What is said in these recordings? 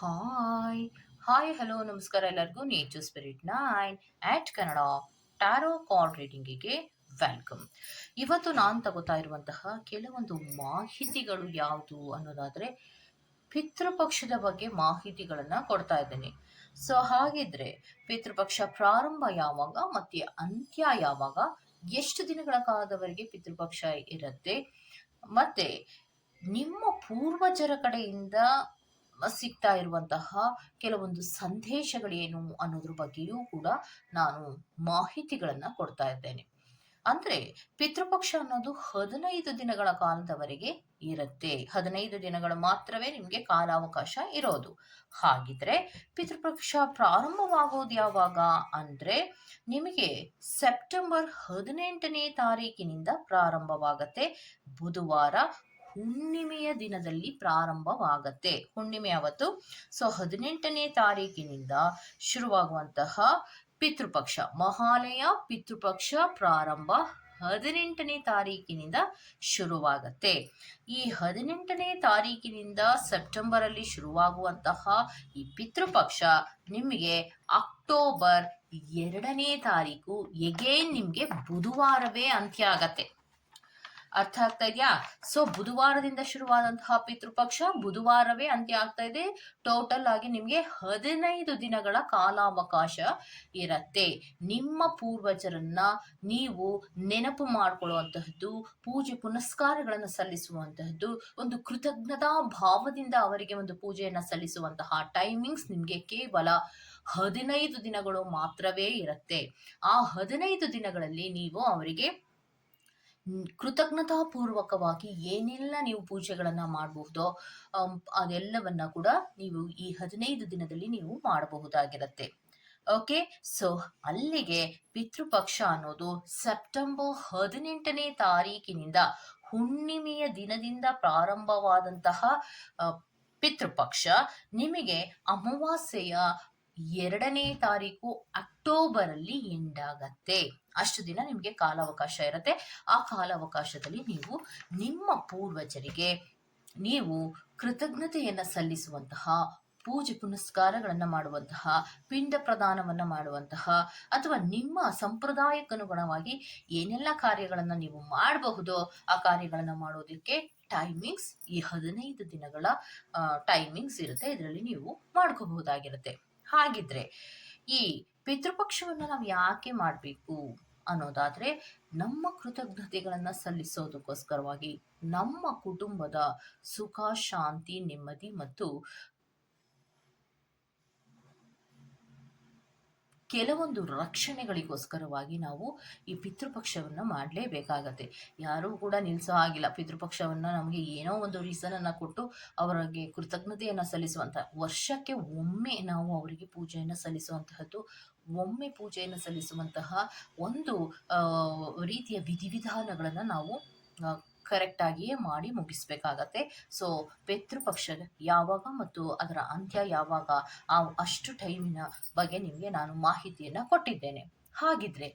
Hi hi hello ನಮಸ್ಕಾರ ಎಲ್ಲರಿಗೂ. Nature spirit nine eight Kannada tarot card ರೀಡಿಂಗಿಗೆ welcome ಇವತ್ತು ನಾನು ತಗೋತಾ ಇರುವಂತಹ ಕೆಲವೊಂದು ಮಾಹಿತಿಗಳು ಯಾವುದು ಅನ್ನೋದಾದ್ರೆ ಪಿತೃಪಕ್ಷದ ಬಗ್ಗೆ ಮಾಹಿತಿಗಳನ್ನು ಕೊಡ್ತಾ ಇದ್ದೇನೆ. ಸೊ ಹಾಗಿದ್ರೆ ಪಿತೃಪಕ್ಷ ಪ್ರಾರಂಭ ಯಾವಾಗ ಮತ್ತೆ ಅಂತ್ಯ ಯಾವಾಗ, ಎಷ್ಟು ದಿನಗಳ ಕಾಲದವರೆಗೆ ಪಿತೃಪಕ್ಷ ಇರುತ್ತೆ, ಮತ್ತೆ ನಿಮ್ಮ ಪೂರ್ವಜರ ಕಡೆಯಿಂದ ಸಿಗ್ತಾ ಇರುವಂತಹ ಕೆಲವೊಂದು ಸಂದೇಶಗಳೇನು ಅನ್ನೋದ್ರ ಬಗ್ಗೆಯೂ ಕೂಡ ನಾನು ಮಾಹಿತಿಗಳನ್ನ ಕೊಡ್ತಾ ಇದ್ದೇನೆ. ಅಂದ್ರೆ ಪಿತೃಪಕ್ಷ ಅನ್ನೋದು ಹದಿನೈದು ದಿನಗಳ ಕಾಲದವರೆಗೆ ಇರುತ್ತೆ. ಹದಿನೈದು ದಿನಗಳು ಮಾತ್ರವೇ ನಿಮ್ಗೆ ಕಾಲಾವಕಾಶ ಇರೋದು. ಹಾಗಿದ್ರೆ ಪಿತೃಪಕ್ಷ ಪ್ರಾರಂಭವಾಗೋದು ಯಾವಾಗ ಅಂದ್ರೆ ನಿಮಗೆ ಸೆಪ್ಟೆಂಬರ್ ಹದಿನೆಂಟನೇ ತಾರೀಕಿನಿಂದ ಪ್ರಾರಂಭವಾಗತ್ತೆ. ಬುಧವಾರ ಹುಣ್ಣಿಮೆಯ ದಿನದಲ್ಲಿ ಪ್ರಾರಂಭವಾಗತ್ತೆ. ಹುಣ್ಣಿಮೆ ಅವತ್ತು ಸೊ, ಹದಿನೆಂಟನೇ ತಾರೀಕಿನಿಂದ ಶುರುವಾಗುವಂತಹ ಪಿತೃಪಕ್ಷ, ಮಹಾಲಯ ಪಿತೃಪಕ್ಷ ಪ್ರಾರಂಭ ಹದಿನೆಂಟನೇ ತಾರೀಕಿನಿಂದ ಶುರುವಾಗತ್ತೆ. ಈ ಹದಿನೆಂಟನೇ ತಾರೀಕಿನಿಂದ ಸೆಪ್ಟೆಂಬರ್ ಅಲ್ಲಿ ಶುರುವಾಗುವಂತಹ ಈ ಪಿತೃಪಕ್ಷ ನಿಮಗೆ ಅಕ್ಟೋಬರ್ ಎರಡನೇ ತಾರೀಕು, ಎಗೇನ್ ನಿಮ್ಗೆ ಬುಧವಾರವೇ ಅಂತ್ಯ ಆಗತ್ತೆ. ಅರ್ಥ ಆಗ್ತಾ ಇದೆಯಾ? ಸೊ ಬುಧವಾರದಿಂದ ಶುರುವಾದಂತಹ ಪಿತೃಪಕ್ಷ ಬುಧವಾರವೇ ಅಂತ್ಯ ಆಗ್ತಾ ಇದೆ. ಟೋಟಲ್ ಆಗಿ ನಿಮ್ಗೆ ಹದಿನೈದು ದಿನಗಳ ಕಾಲಾವಕಾಶ ಇರತ್ತೆ. ನಿಮ್ಮ ಪೂರ್ವಜರನ್ನ ನೀವು ನೆನಪು ಮಾಡ್ಕೊಳ್ಳುವಂತಹದ್ದು, ಪೂಜೆ ಪುನಸ್ಕಾರಗಳನ್ನು ಸಲ್ಲಿಸುವಂತಹದ್ದು, ಒಂದು ಕೃತಜ್ಞತಾ ಭಾವದಿಂದ ಅವರಿಗೆ ಒಂದು ಪೂಜೆಯನ್ನ ಸಲ್ಲಿಸುವಂತಹ ಟೈಮಿಂಗ್ಸ್ ನಿಮ್ಗೆ ಕೇವಲ ಹದಿನೈದು ದಿನಗಳು ಮಾತ್ರವೇ ಇರುತ್ತೆ. ಆ ಹದಿನೈದು ದಿನಗಳಲ್ಲಿ ನೀವು ಅವರಿಗೆ ಕೃತಜ್ಞತಾಪೂರ್ವಕವಾಗಿ ಏನೆಲ್ಲ ನೀವು ಪೂಜೆಗಳನ್ನ ಮಾಡಬಹುದೋ ಅದೆಲ್ಲವನ್ನ ಕೂಡ ನೀವು ಈ ಹದಿನೈದು ದಿನದಲ್ಲಿ ನೀವು ಮಾಡಬಹುದಾಗಿರುತ್ತೆ. ಓಕೆ? ಸೊ, ಅಲ್ಲಿಗೆ ಪಿತೃಪಕ್ಷ ಅನ್ನೋದು ಸೆಪ್ಟೆಂಬರ್ ಹದಿನೆಂಟನೇ ತಾರೀಕಿನಿಂದ ಹುಣ್ಣಿಮೆಯ ದಿನದಿಂದ ಪ್ರಾರಂಭವಾದಂತಹ ಪಿತೃಪಕ್ಷ. ನಿಮಗೆ ಅಮಾವಾಸ್ಯೆಯ ಎರಡನೇ ತಾರೀಕು ಎಂಡ್ ಆಗತ್ತೆ ಅಷ್ಟು ದಿನ ನಿಮಗೆ ಕಾಲಾವಕಾಶ ಇರುತ್ತೆ. ಆ ಕಾಲಾವಕಾಶದಲ್ಲಿ ನೀವು ನಿಮ್ಮ ಪೂರ್ವಜರಿಗೆ ನೀವು ಕೃತಜ್ಞತೆಯನ್ನು ಸಲ್ಲಿಸುವಂತಹ, ಪೂಜೆ ಪುನಸ್ಕಾರಗಳನ್ನು ಮಾಡುವಂತಹ, ಪಿಂಡ ಪ್ರದಾನವನ್ನ ಮಾಡುವಂತಹ ಅಥವಾ ನಿಮ್ಮ ಸಂಪ್ರದಾಯಕ್ಕನುಗುಣವಾಗಿ ಏನೆಲ್ಲ ಕಾರ್ಯಗಳನ್ನು ನೀವು ಮಾಡಬಹುದೋ ಆ ಕಾರ್ಯಗಳನ್ನು ಮಾಡೋದಕ್ಕೆ ಟೈಮಿಂಗ್ಸ್ ಈ ಹದಿನೈದು ದಿನಗಳ ಟೈಮಿಂಗ್ಸ್ ಇರುತ್ತೆ. ಇದರಲ್ಲಿ ನೀವು ಮಾಡ್ಕೋಬಹುದಾಗಿರುತ್ತೆ. ಹಾಗಿದ್ರೆ ಈ ಪಿತೃಪಕ್ಷವನ್ನು ನಾವು ಯಾಕೆ ಮಾಡಬೇಕು ಅನ್ನೋದಾದ್ರೆ ನಮ್ಮ ಕೃತಜ್ಞತೆಗಳನ್ನ ಸಲ್ಲಿಸೋದಕ್ಕೋಸ್ಕರವಾಗಿ ನಮ್ಮ ಕುಟುಂಬದ ಸುಖ, ಶಾಂತಿ, ನೆಮ್ಮದಿ ಮತ್ತು ಕೆಲವೊಂದು ರಕ್ಷಣೆಗಳಿಗೋಸ್ಕರವಾಗಿ ನಾವು ಈ ಪಿತೃಪಕ್ಷವನ್ನು ಮಾಡಲೇಬೇಕಾಗತ್ತೆ. ಯಾರೂ ಕೂಡ ನಿಲ್ಲಿಸೋ ಆಗಿಲ್ಲ ಪಿತೃಪಕ್ಷವನ್ನು ನಮಗೆ ಏನೋ ಒಂದು ರೀಸನನ್ನು ಕೊಟ್ಟು ಅವರಿಗೆ ಕೃತಜ್ಞತೆಯನ್ನು ಸಲ್ಲಿಸುವಂಥ ವರ್ಷಕ್ಕೆ ಒಮ್ಮೆ ನಾವು ಅವರಿಗೆ ಪೂಜೆಯನ್ನು ಸಲ್ಲಿಸುವಂತಹದ್ದು, ಒಮ್ಮೆ ಪೂಜೆಯನ್ನು ಸಲ್ಲಿಸುವಂತಹ ಒಂದು ರೀತಿಯ ವಿಧಿವಿಧಾನಗಳನ್ನು ನಾವು ಕರೆಕ್ಟಾಗಿಯೇ ಮಾಡಿ ಮುಗಿಸ್ಬೇಕಾಗತ್ತೆ. ಸೊ ಪಿತೃಪಕ್ಷ ಯಾವಾಗ ಮತ್ತು ಅದರ ಅಂತ್ಯ ಯಾವಾಗ ಆ ಅಷ್ಟು ಟೈಮಿನ ಬಗ್ಗೆ ನಿಮಗೆ ನಾನು ಮಾಹಿತಿಯನ್ನು ಕೊಟ್ಟಿದ್ದೇನೆ. ಹಾಗಿದ್ರೆ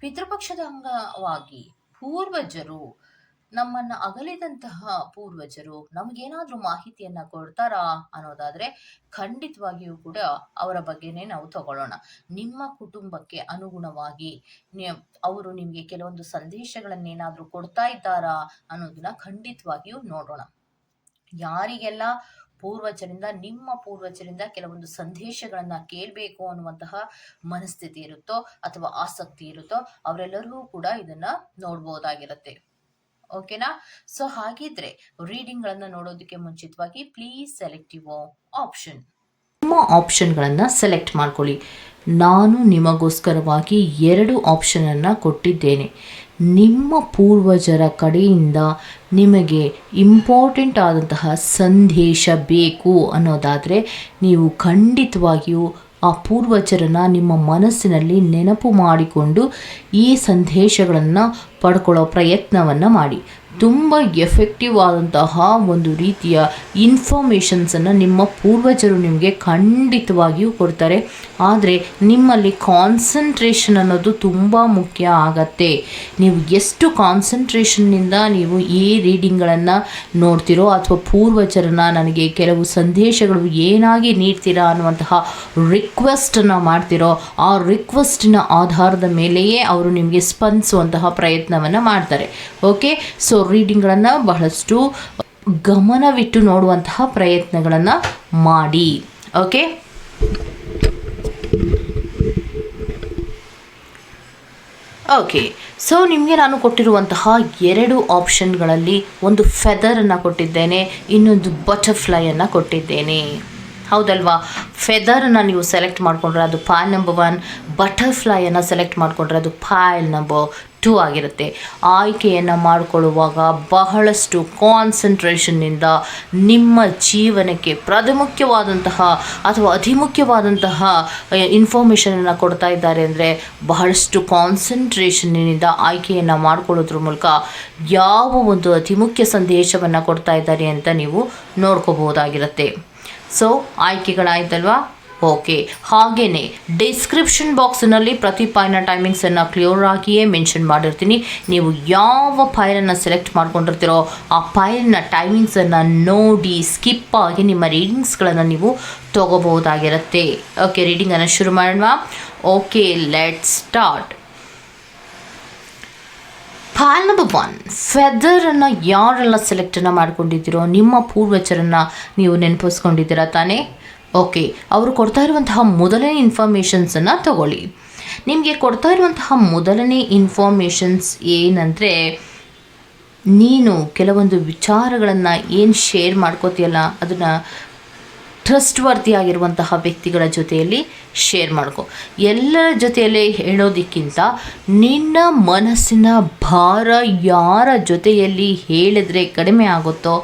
ಪಿತೃಪಕ್ಷದ ಅಂಗವಾಗಿ ಪೂರ್ವಜರು ನಮ್ಮನ್ನ ಅಗಲಿದಂತಹ ಪೂರ್ವಜರು ನಮಗೇನಾದ್ರೂ ಮಾಹಿತಿಯನ್ನ ಕೊಡ್ತಾರಾ ಅನ್ನೋದಾದ್ರೆ ಖಂಡಿತವಾಗಿಯೂ ಕೂಡ ಅವರ ಬಗ್ಗೆನೇ ನಾವು ತಗೊಳ್ಳೋಣ. ನಿಮ್ಮ ಕುಟುಂಬಕ್ಕೆ ಅನುಗುಣವಾಗಿ ಅವರು ನಿಮಗೆ ಕೆಲವೊಂದು ಸಂದೇಶಗಳನ್ನೇನಾದ್ರೂ ಕೊಡ್ತಾ ಇದ್ದಾರಾ ಅನ್ನೋದನ್ನ ಖಂಡಿತವಾಗಿಯೂ ನೋಡೋಣ. ಯಾರಿಗೆಲ್ಲ ಪೂರ್ವಜರಿಂದ, ನಿಮ್ಮ ಪೂರ್ವಜರಿಂದ ಕೆಲವೊಂದು ಸಂದೇಶಗಳನ್ನ ಕೇಳಬೇಕು ಅನ್ನುವಂತಹ ಮನಸ್ಥಿತಿ ಇರುತ್ತೋ ಅಥವಾ ಆಸಕ್ತಿ ಇರುತ್ತೋ, ಅವರೆಲ್ಲರಿಗೂ ಕೂಡ ಇದನ್ನ ನೋಡ್ಬೋದಾಗಿರುತ್ತೆ. ಓಕೆನಾ ಸೊ ಹಾಗಿದ್ರೆ ರೀಡಿಂಗ್ಗಳನ್ನು ನೋಡೋದಕ್ಕೆ ಮುಂಚಿತವಾಗಿ ಪ್ಲೀಸ್ ಸೆಲೆಕ್ಟ್ ಯುವ ಆಪ್ಷನ್ ನಿಮ್ಮ ಆಪ್ಷನ್ಗಳನ್ನು ಸೆಲೆಕ್ಟ್ ಮಾಡ್ಕೊಳ್ಳಿ. ನಾನು ನಿಮಗೋಸ್ಕರವಾಗಿ ಎರಡು ಆಪ್ಷನನ್ನು ಕೊಟ್ಟಿದ್ದೇನೆ. ನಿಮ್ಮ ಪೂರ್ವಜರ ಕಡೆಯಿಂದ ನಿಮಗೆ ಇಂಪಾರ್ಟೆಂಟ್ ಆದಂತಹ ಸಂದೇಶ ಬೇಕು ಅನ್ನೋದಾದರೆ ನೀವು ಖಂಡಿತವಾಗಿಯೂ ಆ ಪೂರ್ವಜರನ್ನ ನಿಮ್ಮ ಮನಸ್ಸಿನಲ್ಲಿ ನೆನಪು ಮಾಡಿಕೊಂಡು ಈ ಸಂದೇಶಗಳನ್ನು ಪಡ್ಕೊಳ್ಳೋ ಪ್ರಯತ್ನವನ್ನು ಮಾಡಿ. ತುಂಬ ಎಫೆಕ್ಟಿವ್ ಆದಂತಹ ಒಂದು ರೀತಿಯ ಇನ್ಫಾರ್ಮೇಷನ್ಸನ್ನು ನಿಮ್ಮ ಪೂರ್ವಜರು ನಿಮಗೆ ಖಂಡಿತವಾಗಿಯೂ ಕೊಡ್ತಾರೆ. ಆದರೆ ನಿಮ್ಮಲ್ಲಿ ಕಾನ್ಸಂಟ್ರೇಷನ್ ಅನ್ನೋದು ತುಂಬ ಮುಖ್ಯ ಆಗತ್ತೆ. ನೀವು ಎಷ್ಟು ಕಾನ್ಸಂಟ್ರೇಷನ್ನಿಂದ ನೀವು ಈ ರೀಡಿಂಗ್ಗಳನ್ನು ನೋಡ್ತೀರೋ ಅಥವಾ ಪೂರ್ವಜರನ್ನ ನನಗೆ ಕೆಲವು ಸಂದೇಶಗಳು ಏನಾಗಿ ನೀಡ್ತೀರಾ ಅನ್ನುವಂತಹ ರಿಕ್ವೆಸ್ಟನ್ನು ಮಾಡ್ತಿರೋ, ಆ ರಿಕ್ವೆಸ್ಟಿನ ಆಧಾರದ ಮೇಲೆಯೇ ಅವರು ನಿಮಗೆ ಸ್ಪಂದಿಸುವಂತಹ ಪ್ರಯತ್ನವನ್ನು ಮಾಡ್ತಾರೆ. ಓಕೆ ಸೊ ರೀಡಿಂಗ್ಗಳನ್ನು ಬಹಳಷ್ಟು ಗಮನವಿಟ್ಟು ನೋಡುವಂತಹ ಪ್ರಯತ್ನಗಳನ್ನು ಮಾಡಿ. ಓಕೆ? ಓಕೆ. ಸೊ ನಿಮಗೆ ನಾನು ಕೊಟ್ಟಿರುವಂತಹ ಎರಡು ಆಪ್ಷನ್ಗಳಲ್ಲಿ ಒಂದು ಫೆದರನ್ನು ಕೊಟ್ಟಿದ್ದೇನೆ, ಇನ್ನೊಂದು ಬಟರ್ಫ್ಲೈಯನ್ನು ಕೊಟ್ಟಿದ್ದೇನೆ. ಹೌದಲ್ವಾ? ಫೆದರನ್ನು ನೀವು ಸೆಲೆಕ್ಟ್ ಮಾಡಿಕೊಂಡ್ರೆ ಅದು ಪಾಯಲ್ ನಂಬರ್ ಒನ್, ಬಟರ್ಫ್ಲೈಯನ್ನು ಸೆಲೆಕ್ಟ್ ಮಾಡಿಕೊಂಡ್ರೆ ಅದು ಪಾಯಲ್ ನಂಬರ್ ಟೂ ಆಗಿರುತ್ತೆ. ಆಯ್ಕೆಯನ್ನು ಮಾಡಿಕೊಳ್ಳುವಾಗ ಬಹಳಷ್ಟು ಕಾನ್ಸಂಟ್ರೇಷನ್ನಿಂದ ನಿಮ್ಮ ಜೀವನಕ್ಕೆ ಪ್ರಾಮುಖ್ಯವಾದಂತಹ ಅಥವಾ ಅತಿ ಮುಖ್ಯವಾದಂತಹ ಇನ್ಫಾರ್ಮೇಷನನ್ನು ಕೊಡ್ತಾ ಇದ್ದಾರೆ ಅಂದರೆ ಬಹಳಷ್ಟು ಕಾನ್ಸಂಟ್ರೇಷನ್ನಿಂದ ಆಯ್ಕೆಯನ್ನು ಮಾಡಿಕೊಳ್ಳೋದ್ರ ಮೂಲಕ ಯಾವ ಒಂದು ಅತಿ ಮುಖ್ಯ ಸಂದೇಶವನ್ನು ಕೊಡ್ತಾ ಇದ್ದಾರೆ ಅಂತ ನೀವು ನೋಡ್ಕೋಬಹುದಾಗಿರುತ್ತೆ. ಸೊ ಆಯ್ಕೆಗಳಾಯ್ತಲ್ವಾ? ಓಕೆ ಹಾಗೆಯೇ ಡಿಸ್ಕ್ರಿಪ್ಷನ್ ಬಾಕ್ಸ್ನಲ್ಲಿ ಪ್ರತಿ ಪಾಯಿನ ಟೈಮಿಂಗ್ಸನ್ನು ಕ್ಲಿಯರ್ ಆಗಿಯೇ ಮೆನ್ಷನ್ ಮಾಡಿರ್ತೀನಿ. ನೀವು ಯಾವ ಫೈಲನ್ನು ಸೆಲೆಕ್ಟ್ ಮಾಡ್ಕೊಂಡಿರ್ತೀರೋ ಆ ಫೈಲ್ನ ಟೈಮಿಂಗ್ಸನ್ನು ನೋಡಿ ಸ್ಕಿಪ್ ಆಗಿ ನಿಮ್ಮ ರೀಡಿಂಗ್ಸ್ಗಳನ್ನು ನೀವು ತೊಗೋಬಹುದಾಗಿರುತ್ತೆ. ಓಕೆ ರೀಡಿಂಗನ್ನು ಶುರು ಮಾಡೋಣ. ಓಕೆ ಲೆಟ್ ಸ್ಟಾರ್ಟ್ ಫಾಲ್ ನಂಬರ್ ಒನ್ ಫೆದರನ್ನು ಯಾರೆಲ್ಲ ಸೆಲೆಕ್ಟನ್ನು ಮಾಡ್ಕೊಂಡಿದ್ದೀರೋ, ನಿಮ್ಮ ಪೂರ್ವಜರನ್ನು ನೀವು ನೆನಪಿಸ್ಕೊಂಡಿದ್ದೀರಾ ತಾನೇ? ಓಕೆ ಅವರು ಕೊಡ್ತಾ ಇರುವಂತಹ ಮೊದಲನೇ ಇನ್ಫಾರ್ಮೇಷನ್ಸನ್ನು ತಗೊಳ್ಳಿ. ನಿಮಗೆ ಕೊಡ್ತಾ ಇರುವಂತಹ ಮೊದಲನೇ ಇನ್ಫಾರ್ಮೇಷನ್ಸ್ ಏನಂದರೆ, ನೀನು ಕೆಲವೊಂದು ವಿಚಾರಗಳನ್ನು ಏನು ಶೇರ್ ಮಾಡ್ಕೋತೀಯಲ್ಲ, ಅದನ್ನು ಟ್ರಸ್ಟ್ ವರ್ತಿಯಾಗಿರುವಂತಹ ವ್ಯಕ್ತಿಗಳ ಜೊತೆಯಲ್ಲಿ ಶೇರ್ ಮಾಡ್ಕೊ. ಎಲ್ಲರ ಜೊತೆಯಲ್ಲಿ ಹೇಳೋದಕ್ಕಿಂತ, ನಿನ್ನ ಮನಸ್ಸಿನ ಭಾರ ಯಾರ ಜೊತೆಯಲ್ಲಿ ಹೇಳಿದ್ರೆ ಕಡಿಮೆ ಆಗುತ್ತೋ